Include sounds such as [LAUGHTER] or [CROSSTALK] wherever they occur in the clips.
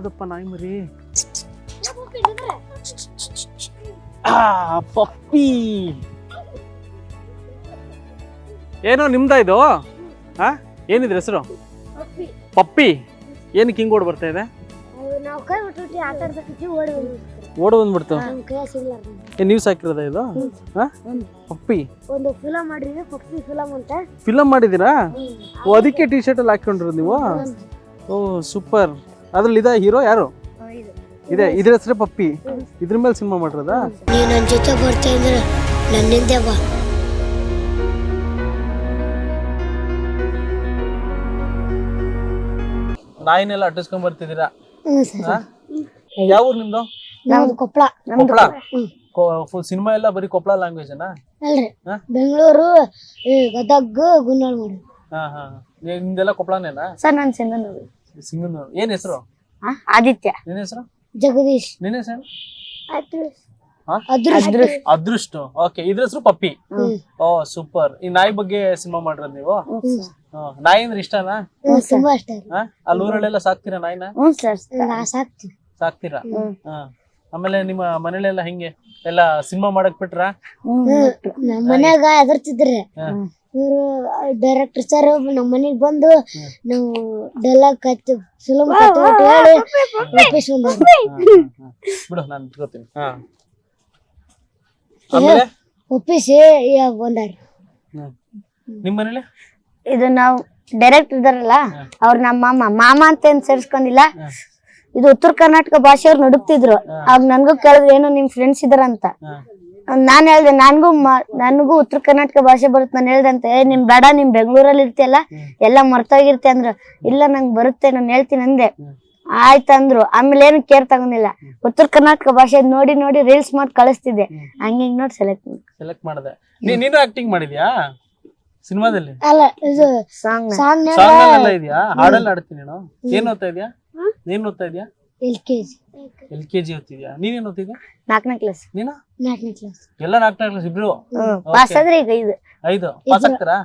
ಯಾವ್ದಪ್ಪ ನಾಯಿ ಮರಿ? ಆ, ಪಪ್ಪಿ. ಏನೋ ನಿಮ್ದ ಇದು? ಹಾ ಏನಿದ್ರ ಹೆಸರು? ಪಪ್ಪಿ. ಏನಕ್ಕೆ ಹಿಂಗ್ ಓಡ್ ಬರ್ತಾ ಇದೆ? ನಾವು ಕೈ ಬಿಟ್ಟು ಆಟ ಆಡ್ಬೇಕಿತ್ತು ಓಡಿ ಬಂದ್ಬಿಡ್ತು. ಏನ್ ನೀವು ಸಾಕಿರೋದ ಇದು? ಹಾ ಪಪ್ಪಿ. ಒಂದು ಫಿಲಮ್ ಮಾಡಿದ್ರೆ ಪಪ್ಪಿ ಫಿಲಮ್ ಅಂತ. ಫಿಲಮ್ ಮಾಡಿದ್ದೀರಾ? ಓ ಅದಕ್ಕೆ ಟಿ ಶರ್ಟ್ ಅಲ್ಲಿ ಹಾಕೊಂಡಿರೋದು ನೀವು? Oh super. ಅದ್ರಲ್ಲಿ ಇದೆ ಹೀರೋ ಯಾರು? ಇದೆ. ಇದ್ರ ಹೆಸರು ಪಪ್ಪಿ. ಇದ್ರ ಮೇಲೆ ಸಿನಿಮಾ ಮಾಡಿರೋದಾ? ನೀವು ನನ್ನ ಜೊತೆ ಬರ್ತಾ ಇದ್ರೆ ನನ್ನಿಂದೆ ಬಾ. ನಾಯಿನೆಲ್ಲ ಅಟ್ಟಿಸ್ಕೊಂಡ್ ಬರ್ತಿದ್ದೀರಾ? ಹಾ? ಯಾವ ಊರ್ ನಿಮ್ದು? ನಮ್ದು ಕೊಪ್ಪಳ ಕೊಪ್ಪಳ ಫುಲ್ ಸಿನಿಮಾ ಎಲ್ಲ ಬರೀ ಕೊಪ್ಪಳ ಲ್ಯಾಂಗ್ವೇಜ್ ಅನಾ? ಅಲ್ರಿ. ಹಾ? ಬೆಂಗಳೂರು ಗದಗ್ ಗುನ್ನಾಳ್ ಮಾಡಿ ಹಾ ಹಾ. ನಿಮ್ದೆಲ್ಲ ಕೊಪ್ಪಳನೇನಾ ಸರ್ ನಾನು ಸಿಂಧನೂರು ಸಿಂಗನೂರು ಏನ್ ಹೆಸರು? ಆದಿತ್ಯ. ನಿನ್ನ ಹೆಸರು? ಜಗದೀಶ್. ನಿನ್ನ ಹೆಸರು? ಹಾ? ಅದೃಷ್ಟ. ಅದೃಷ್ಟ. ಓಕೆ ಇದ್ರ ಹೆಸರು ಪಪ್ಪಿ. ಓ ಸೂಪರ್. ಈ ನಾಯಿ ಬಗ್ಗೆ ಸಿನಿಮಾ ಮಾಡಿರೋದು ನೀವು? ಹಾ, ನಾಯಿ ಅಂದ್ರೆ ಇಷ್ಟನಾ? ಹ್ಮ್, ತುಂಬಾ ಇಷ್ಟ ಹಾ ಅಲ್ಲಿ ಊರಲ್ಲೆಲ್ಲ ಸಾಕ್ತೀರಾ ನಾಯಿನ? ಹ್ಞೂ ಸರ್. ನಾ ಸಾಕ್ತೀನಿ. ಸಾಕ್ತೀರಾ? ಹಾ. ಆಮೇಲೆ ನಿಮ್ಮ ಮನೇಲೆಲ್ಲ ಹೆಂಗೆ? ಎಲ್ಲ ಸಿನಿಮಾ ಮಾಡಕ್ ಬಿಟ್ರ? ನಮ್ಮ ಮನ್ಯಾಗ ಹೆದರ್ತಿದ್ರಿ. ಇವರು ಡೈರೆಕ್ಟರ್ ಸರ್ ನಮ್ಮ ಮನೆಗ್ ಬಂದು ನಾವು ಡೈಲಾಗ್ ಕತ್ತು ಫಿಲಮ್ ಹೇಳಿ ವಾಪಸ್ ಬಂದ್ರು. ಬಿಡು ನಾನು ಇಟ್ಕೋತೀನಿ ಹಾ. ಆಮೇಲೆ? ಒಪ್ಪಿಸಿ ಇವಾಗ ಬಂದಾರ. ಹ್ಮ್. ನಿಮ್ ಮನೇಲಿ? ಇದು ನಾವು ಡೈರೆಕ್ಟ್ ಇದಾರಲ್ಲ ಅವ್ರ ನಮ್ಮ ಮಾಮ. ಮಾಮ ಅಂತ ಏನ್ ಸೇರಿಸ್ಕೊಂಡಿಲ್ಲ. ಇದು ಉತ್ತರ ಕರ್ನಾಟಕ ಭಾಷೆಯವ್ರು ನಡುಕ್ತಿದ್ರು ಆಗ ನನ್ಗೂ ಕೇಳಿದ್ರು ಏನೋ ನಿಮ್ ಫ್ರೆಂಡ್ಸ್ ಇದಾರಂತ ಅಂತ. ನಾನ್ ಹೇಳ್ದೆ ನನ್ಗೂ ನನ್ಗೂ ಉತ್ತರ ಕರ್ನಾಟಕ ಭಾಷೆ ಬರುತ್ತೆ ನಾನು ಹೇಳ್ದಂತೆ "ಏ, ನಿಮ್ ಬೇಡ ನಿಮ್ ಬೆಂಗಳೂರಲ್ಲಿ ಇರ್ತಿಯಲ್ಲ ಎಲ್ಲ ಮರ್ತೋಗಿರ್ತಿ ಅಂದ್ರು. ಇಲ್ಲ ನಂಗ್ ಬರುತ್ತೆ ನಾನು ಹೇಳ್ತೀನಿ ಅಂದೆ. ಆಯ್ತಂದ್ರು. ಆಮೇಲೆ ಏನು ಕೇರ್ ತಗೊಂಡಿಲ್ಲ. ಉತ್ತರ ಕರ್ನಾಟಕ ಭಾಷೆ ನೋಡಿ ನೋಡಿ ರೀಲ್ಸ್ ಮಾಡಿ ಕಳಿಸ್ತಿದ್ದೆ. ಹಂಗೆ ಹಿಂಗ್ ನೋಡಿ ಸೆಲೆಕ್ಟ್ ಸೆಲೆಕ್ಟ್ ಮಾಡಿದೆ. ನೀ ನೀನು ಆಕ್ಟಿಂಗ್ ಮಾಡಿದ್ಯಾ? ಸಿನಿಮಾದಲ್ಲಿ? ಅಲ್ಲ ಇದು ಸಾಂಗ್ ಸಾಂಗ್ ಇದೆಯಾ? ಹಾಡಲ್ಲಿ ಆಡ್ತೀನಿ ನೀನು? ಏನ್ ಓದ್ತಾ ಇದೀಯಾ? ಏನ್ ಓದ್ತಾ ಇದೀಯಾ? L K G L K G ಓದ್ತಿದ್ಯಾ ನೀನೇನ್ ಓದ್ತಿದ್ಯಾ? ನಾಲ್ಕನೇ ಕ್ಲಾಸ್ ನೀನು? ನಾಲ್ಕನೇ ಕ್ಲಾಸ್ ಎಲ್ಲ ನಾಲ್ಕನೇ ಕ್ಲಾಸ್ ಇಬ್ರು? ಪಾಸ್ ಆದ್ರೆ ಈಗ ಇದು ಐದು. ಪಾಸ್ ಆಗ್ತೀರಾ?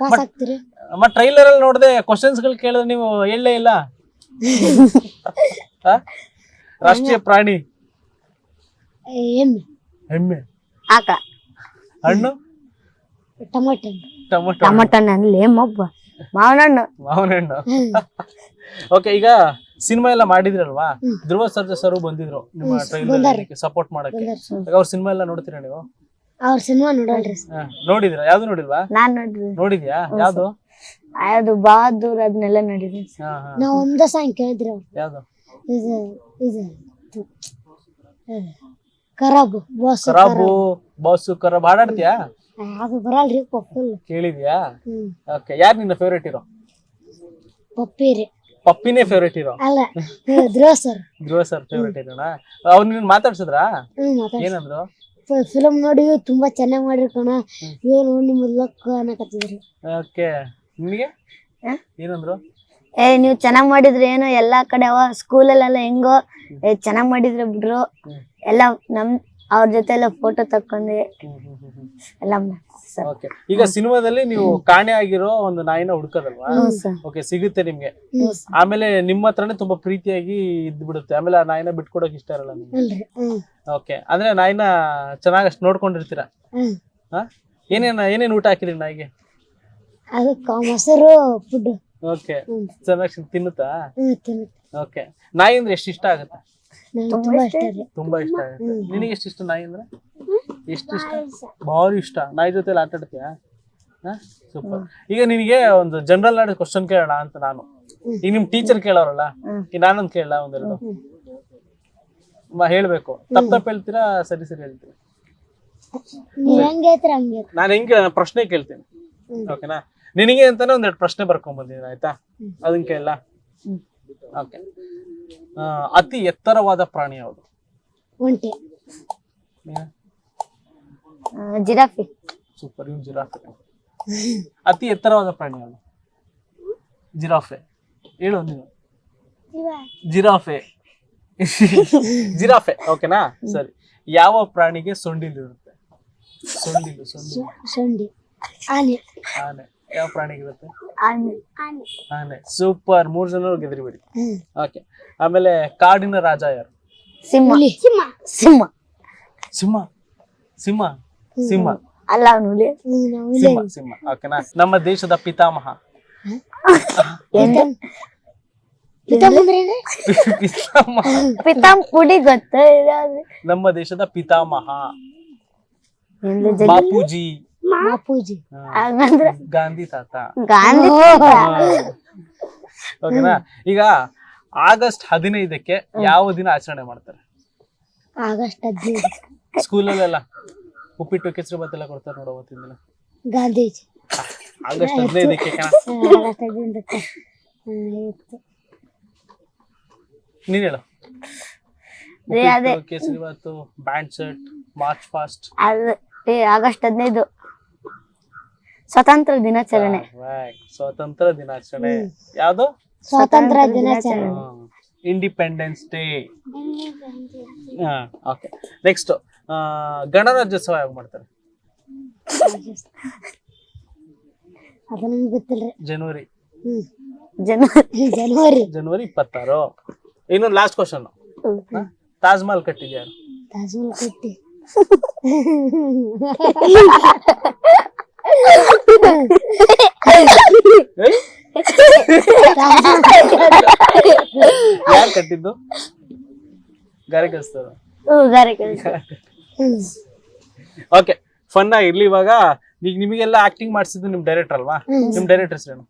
ಪಾಸ್ ಆಗ್ತೀರಿ. ಅಮ್ಮ ಟ್ರೈಲರ್ ಅಲ್ಲಿ ನೋಡಿದೆ ಕ್ವಶನ್ಸ್ಗಳು ಕೇಳಿದ್ರೆ ನೀವು ಹೇಳಲೇ ಇಲ್ಲ? [LAUGHS] ಆ? ರಾಷ್ಟ್ರೀಯ ಪ್ರಾಣಿ. ಎಮ್ಮೆ. ಎಮ್ಮೆ. ಆಕ. ಹಣ್ಣು? ಟೊಮೊಟೊ ಟೊಮೊಟೊ ಟಮಟ ಅಲ್ಲಿ ಮೊಬ್ಬ. ಮಾವನ ಮಾವನಣ್ಣ. ಓಕೆ ಈಗ ಸಿನಿಮಾ ಎಲ್ಲ ಮಾಡಿದ್ರಲ್ವಾ? ಧ್ರುವ ಸರ್ಜಾ ಸರ್ ಬಂದಿದ್ರು ನಿಮ್ಮ ಟ್ರೈಲರ್ ಸಪೋರ್ಟ್ ಮಾಡಕ್ಕೆ. ಅವ್ರ ಸಿನಿಮಾ ಎಲ್ಲ ನೋಡ್ತೀರಾ ನೀವು? ಅವ್ರ ಸಿನಿಮಾ ನೋಡಲ್ರಿ ನೋಡಿದ್ರ? ಯಾವ್ದು ನೋಡಿಲ್ವಾ? ನಾನ್ ನೋಡಿದ್ಯಾ? ಯಾವ್ದು? ಅದು ಬಹದ್ದೂರ್ ಅದನ್ನೆಲ್ಲ ನೋಡಿದ್ರಿ ನಾವ್ ಒಂದ ಸಾಂಗ್ ಕೇಳಿದ್ರಿ ಅವ್ರು. ಯಾವ್ದು? ಇದು ಇದು ಇದು, ಕರಾಬು ಬಾಸ್ ಕರಾಬು ಬಾಸು ಕರಾಬ್ ಹಾಡಾಡ್ತೀಯಾ? ಅದು ಬರಲ್ರಿ ಪಪ್ಪಲ್ ಕೇಳಿದ್ಯಾ? ಹ್ಮ್. ಓಕೆ ಯಾರು ನಿನ್ನ ಫೇವ್ರೇಟ್ ಹೀರೋ ಪಪ್ಪಿ ರೀ. ಪಪ್ಪಿನೇ ಫೇವ್ರೇಟ್ ಹೀರೋ ಅಲ್ಲ Dhruva sir Dhruva sir favourite ಹೀರೋನಾ ಅವ್ರು ನಿನ್ನ ಮಾತಾಡ್ಸಿದ್ರಾ? ಹ್ಮ್ ಏನಂದ್ರು? ಫಿಲಂ ನೋಡಿ ತುಂಬಾ ಚೆನ್ನಾಗಿ ಮಾಡಿರಿ ಕಣ. ಏನು ನಿಮ್ಮ ಲಕ್ ಅನ್ನಕತ್ತಿದ್ರಿ. ಓಕೆ ನಿಮಗೆ? ಹ? ಏನಂದ್ರು? ಏ ನೀವ್ ಚೆನ್ನಾಗ್ ಮಾಡಿದ್ರಿ ಏನು ಎಲ್ಲಾ ಕಡೆ ಅವ ಸ್ಕೂಲಲ್ಲೆಲ್ಲ ಹೆಂಗೋ ಏ ಚೆನ್ನಾಗ್ ಮಾಡಿದ್ರೆ ಬಿಡ್ರು. ಎಲ್ಲ ನಮ್ ಅವ್ರ ಜೊತೆ ಎಲ್ಲ ಫೋಟೋ ತಕ್ಕೊಂಡೆ ಎಲ್ಲ ಸರ್. ಓಕೆ ಈಗ ಸಿನಿಮಾದಲ್ಲಿ ನೀವು ಕಾಣೆ ಆಗಿರೋ ಒಂದು ನಾಯಿನ ಹುಡ್ಕೋದಲ್ವಾ? ಸರ್. ಓಕೆ ಸಿಗುತ್ತೆ ನಿಮ್ಗೆ. ಆಮೇಲೆ ನಿಮ್ಮ ಹತ್ರನೇ ತುಂಬಾ ಪ್ರೀತಿಯಾಗಿ ಇದ್ ಬಿಡುತ್ತೆ ಆಮೇಲೆ ಆ ನಾಯಿನ ಬಿಟ್ಕೊಡಕ್ ಇಷ್ಟ ಇರಲ್ಲ ನಿಮ್ಗೆ. ಹ್ಮ್. ಓಕೆ ಅಂದ್ರೆ ನಾಯಿನ ಚೆನ್ನಾಗಿ ಅಷ್ಟು ನೋಡ್ಕೊಂಡಿರ್ತೀರಾ? ಹ್ಮ್. ಹಾ? ಏನೇನ್ ಏನೇನ್ ಊಟ ಹಾಕಿರಿ ನಾಯಿಗೆ? ಅದಕ್ಕೆ ಮೊಸರು ಫುಡ್ ಓಕೆ ಹ್ಮ್. ಚೆನ್ನಾಗಿ ತಿನ್ನುತ್ತಾ? ಹ್ಮ್ ತಿನ್ನುತ್ತೆ. ಓಕೆ ನಾಯಿ ಅಂದ್ರೆ ಎಷ್ಟು ಇಷ್ಟ ಆಗುತ್ತೆ? ನಂಗೆ ತುಂಬಾ ಇಷ್ಟ ರೀ. ತುಂಬಾ ಇಷ್ಟ ಆಗುತ್ತೆ ನಿನಗೆ ಎಷ್ಟು ಇಷ್ಟ ನಾಯಿ ಅಂದ್ರೆ? ಎಷ್ಟು ಇಷ್ಟ? ಭಾರಿ ಇಷ್ಟ. ನಾಯಿ ಜೊತೆ ಆಟ ಆಡ್ತೀಯಾ ಸೂಪರ್. ಈಗ ನಿನಗೆ ಒಂದು ಜನರಲ್ ನಾಡ್ ಕ್ವಶನ್ ಕೇಳೋಣ ಅಂತ ನಾನು. ಈಗ ನಿಮ್ ಟೀಚರ್ ಕೇಳೋರಲ್ಲ? ಈಗ ನಾನೊಂದು ಕೇಳಲ್ಲ ಒಂದೆರಡು? ಮ- ಹೇಳ್ಬೇಕು. ತಪ್ಪ ತಪ್ಪ ಹೇಳ್ತೀರಾ? ಸರಿ ಸರಿ ಹೇಳ್ತೀರಿ. ನಾನು ಹೆಂಗೆ ಪ್ರಶ್ನೆ ಕೇಳ್ತೀನಿ. ಓಕೆನಾ? ನಿನಗೆ ಅಂತಾನೆ ಒಂದೆರಡು ಪ್ರಶ್ನೆ ಬರ್ಕೊಂಡ್ ಬಂದಿದ್ದೀನಿ ಆಯ್ತಾ? ಅದನ್ನ ಕೇಳಲ್ಲ ಓಕೆ. ಅತಿ ಎತ್ತರವಾದ ಪ್ರಾಣಿ ಯಾವುದು? ಒಂಟೆ. ಜಿರಾಫಿ. ಸೂಪರ್ ಇವ್ ಜಿರಾಫೆ. ಅತಿ ಎತ್ತರವಾದ ಪ್ರಾಣಿ ಯಾವುದು? ಜಿರಾಫೆ. ಹೇಳು ನೀನು. ಜಿರಾಫೆ. ಜಿರಾಫೆ ಓಕೆನಾ? ಸರಿ. ಯಾವ ಪ್ರಾಣಿಗೆ ಸೊಂಡಿಲಿರುತ್ತೆ ಸೊಂಡಿಲು ಸೊಂಡಿಲು. ಸೊಂಡಿ. ಆನೆ. ಆನೆ. ಯಾವ ಪ್ರಾಣಿ ಇರುತ್ತೆ? ಆನೆ. ಸೂಪರ್. ಮೂರ್ ಜನ ಗೆದ್ರಿಬಿಡಿ. ಓಕೆ. ಆಮೇಲೆ ಕಾಡಿನ ರಾಜ ಯಾರು? ಸಿಂಹ. ಸಿಂಹ. ಸಿಂಹ. ಸಿಂಹ. ಸಿಂಹ. ಸಿಂಹ. ಅಲ್ಲ ಸಿಂಹ ಸಿಂಹ. ಓಕೆನಾ ನಮ್ಮ ದೇಶದ ಪಿತಾಮಹ. ಪಿತಾಮಹ. ಪಿತಾಮ್ ಪುಡಿ ಗೊತ್ತ ನಮ್ಮ ದೇಶದ ಪಿತಾಮಹ. ಬಾಪೂಜಿ. ಹಂಗಂದ್ರ ಗಾಂಧಿ ತಾತ. ಗಾಂಧಿ ಓಕೆನಾ? ಈಗ ಆಗಸ್ಟ್ ಹದಿನೈದಕ್ಕೆ ಯಾವ ದಿನ ಆಚರಣೆ ಮಾಡ್ತಾರೆ? ಆಗಸ್ಟ್ ಹದಿನೈದು. ಸ್ಕೂಲಲ್ಲೆಲ್ಲ ಉಪ್ಪಿಟ್ಟು ಕೆಸರು ಎಲ್ಲ ಕೊಡ್ತಾರೆ ನೋಡೋ ಅವತ್ತಿನ ದಿನ. ಗಾಂಧೀಜಿ. ಆಗಸ್ಟ್ ಹದಿನೈದಕ್ಕೆ ಆಗಸ್ಟ್. ನೀನ್ ಹೇಳ. Kesari bath band shirt march fast. August ಹದಿನೈದು. ಸ್ವತಂತ್ರ ದಿನಾಚರಣೆ. ಸ್ವಾತಂತ್ರ್ಯ ದಿನಾಚರಣೆ. ಯಾವ್ದು? ಸ್ವಾತಂತ್ರ್ಯ ದಿನಾಚರಣೆ. ಇಂಡಿಪೆಂಡೆನ್ಸ್ ಡೇ ಓಕೆ ನೆಕ್ಸ್ಟ್ ಗಣರಾಜ್ಯೋತ್ಸವ ಯಾವಾಗ ಮಾಡ್ತಾರೆ? [LAUGHS] ಅದು ನಮ್ಗೆ ಗೊತ್ತಿಲ್ರಿ. ಜನವರಿ ಜನವರಿ ಜನವರಿ ಜನವರಿ ಇಪ್ಪತ್ತಾರು. ಇನ್ನೊಂದು ಲಾಸ್ಟ್ ಕ್ವಶನ್ ತಾಜ್ ಮಹಲ್ ಕಟ್ಟಿದ್ಯಾರು ತಾಜ್ಮಹಲ್ ಕಟ್ಟಿ. [LAUGHS] [LAUGHS] ಯಾರು ಕಟ್ಟಿದ್ದು? ಗಾರೆ ಕೆಲಸದವರು ಹ್ಮ್, ಗಾರೆ ಕೆಲ್ಸ. ಓಕೆ ಫನ್ ಆಗಿರ್ಲಿ ಇವಾಗ. ಈಗ ನಿಮಗೆಲ್ಲ ಆಕ್ಟಿಂಗ್ ಮಾಡಿಸಿದ್ದು ನಿಮ್ ಡೈರೆಕ್ಟರ್ ಅಲ್ವಾ? ನಿಮ್ ಡೈರೆಕ್ಟರ್ ಹೆಸರೇನು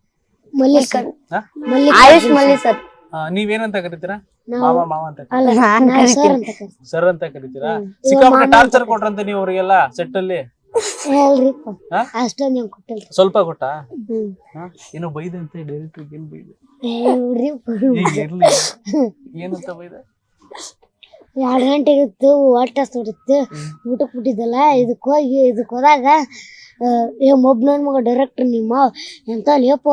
ಮಲ್ಲಿಕ್ ಹಾ? ಮಲ್ಲಿಕ್ ಆಯುಷ್ ಮಲ್ಲಿ ಸರ್ ಆ, ನೀವೇನಂತ ಕರಿತೀರಾ? ಮಾವ ಮಾವ ಅಂತ ಅಲ್ಲ ನಾನ್ ನಾವು ಸರ್ ಅಂತ ಕರೀತೀವಿ. ಸರ್ ಅಂತ ಕರಿತೀರಾ? ಸಿಕ್ಕಾಪಟ್ಟೆ ಟಾರ್ಚರ್ ಕೊಟ್ರಂತೆ ನೀವು ಅವರಿಗೆಲ್ಲ ಸೆಟ್ ಅಲ್ಲಿ. ಸ್ವಲ್ಪ ಕೊಟ್ಟ? ಏನೋ ಬೈದಂತೆ ಡೈರೆಕ್ಟರ್ ಏನ್ ಬೈದೆ? ಏನಂತ ಬೈದ? ಎರಡು ಗಂಟೆಗೆ ಇತ್ತು ಹೊಟ್ಟೆ ಸುಡುತ್ತೆ ಊಟಕ್ಕೆ ಬಿಟ್ಟಿದ್ದಲ್ಲ ಇದಕ್ಕೆ ಹೋಗಿ ಇದಕ್ಕೆ ಹೋದಾಗ ಏ ಮೊಬ್ ನನ್ನ ಮಗ ಡೈರೆಕ್ಟರ್ ನಿಮ್ಮ ಎಂತ ಲೇಪ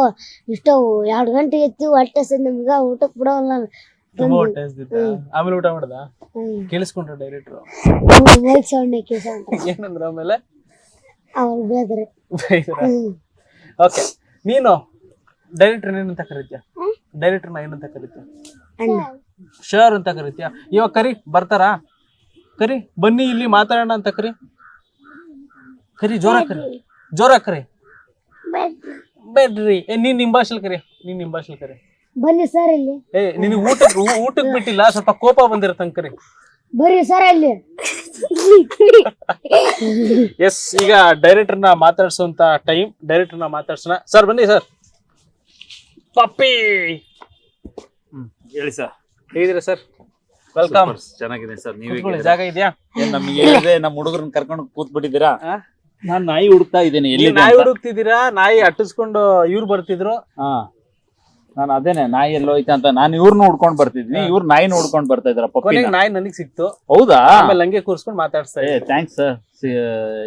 ಇಷ್ಟ ಎರಡು ಗಂಟೆ ಇತ್ತು ಹೊಟ್ಟೆ ನಿಮಗ ನಮ್ಗೆ ಊಟಕ್ಕೆ ಬಿಡೋಲ್ಲ. ತುಂಬಾ ಹೊಟ್ಟೆ ಹಸ್ದಿತ್ತ ಆಮೇಲೆ ಊಟ ಮಾಡ್ದ? ಕೇಳಿಸ್ಕೊಂಡ್ರ ಡೈರೆಕ್ಟರ್ ಅಂತ ಏನಂದ್ರ ಆಮೇಲೆ? ಅವ್ರು ಬೇದ್ರೆ. ಹ್ಮ್. ಓಕೆ ನೀನು ಡೈರೆಕ್ಟರ್ ಏನಂತ ಕರಿತೀಯ? ಡೈರೆಕ್ಟರ್ನ ಏನಂತ ಕರೀತೀಯ? ಅಣ್ಣ. ಶರ್ ಅಂತ ಕರಿತೀಯ? ಇವಾಗ ಕರಿ ಬರ್ತಾರಾ? ಕರಿ ಬನ್ನಿ ಇಲ್ಲಿ ಮಾತಾಡೋಣ ಅಂತ ಕರಿ. ಕರಿ ಜೋರ ಕರಿ. ಜೋರ ಕರಿ. ಬೇಡ್ರಿ. ಏ ನೀನ್ ನಿಮ್ ಭಾಷೆಲ್ ಕರಿ. ನೀನ್ ನಿಮ್ ಭಾಷೆಲ್ ಕರಿ. ಬನ್ನಿ ಸರ್ ಇಲ್ಲಿ. ಏ ನಿನಗೆ ಊಟಕ್ಕೆ ಊಟಕ್ಕೆ ಬಿಟ್ಟಿಲ್ಲ ಸ್ವಲ್ಪ ಕೋಪ ಬಂದಿರತ್ತಂಗ್ ಕರಿ. ಬರ್ರಿ ಸರ್ ಅಲ್ಲಿ. ಎಸ್ ಈಗ ಡೈರೆಕ್ಟರ್ನ ಮಾತಾಡ್ಸುವಂತ ಟೈಮ್ ಡೈರೆಕ್ಟರ್ನ ಮಾತಾಡ್ಸೋಣ. ಸರ್ ಬನ್ನಿ ಸರ್ ಪಪ್ಪಿ. ಹೇಳಿ ಸರ್ ಹೇಗಿದ್ದೀರಾ ಸರ್ ವೆಲ್ಕಮ್ ಚೆನ್ನಾಗಿದೆ ಸರ್ ನೀವೇ ಜಾಗ ಇದೆಯಾ? ನಮ್ಗೆ ಹೇಳಿದ್ರೆ ನಮ್ಮ ಹುಡುಗರನ್ನ ಕರ್ಕೊಂಡು ಕೂತ್ ಬಿಟ್ಟಿದ್ದೀರಾ ಆ? ನಾನ್ ನಾಯಿ ಹುಡುಕ್ತಾ ಇದ್ದೀನಿ ಎಲ್ಲಿ ನಾಯಿ ಹುಡುಕ್ತಿದ್ದೀರಾ? ನಾಯಿ ಅಟ್ಟಿಸ್ಕೊಂಡು ಇವ್ರು ಬರ್ತಿದ್ರು. ಹಾ. ನಾನು ಅದೇನೆ ನಾಯಿ ಎಲ್ಲೋ ಅಂತ ನಾನು ಇವ್ರನ್ನ ಹುಡ್ಕೊಂಡ್ ಬರ್ತಿದ್ವಿ ಇವ್ರು ನಾಯಿ ನೋಡ್ಕೊಂಡ್ ಬರ್ತಾ ಇದ್ರಪ್ಪ ಕೊನೆಗೆ ನಾಯಿ ನನಗ್ ಸಿಕ್ತು. ಹೌದಾ? ಆಮೇಲೆ ಹಂಗೆ ಕೂರ್ಸ್ಕೊಂಡು ಮಾತಾಡ್ಸ್ತಾ ಏ ಇದ್ದೆ. ಥ್ಯಾಂಕ್ಸ್ ಸರ್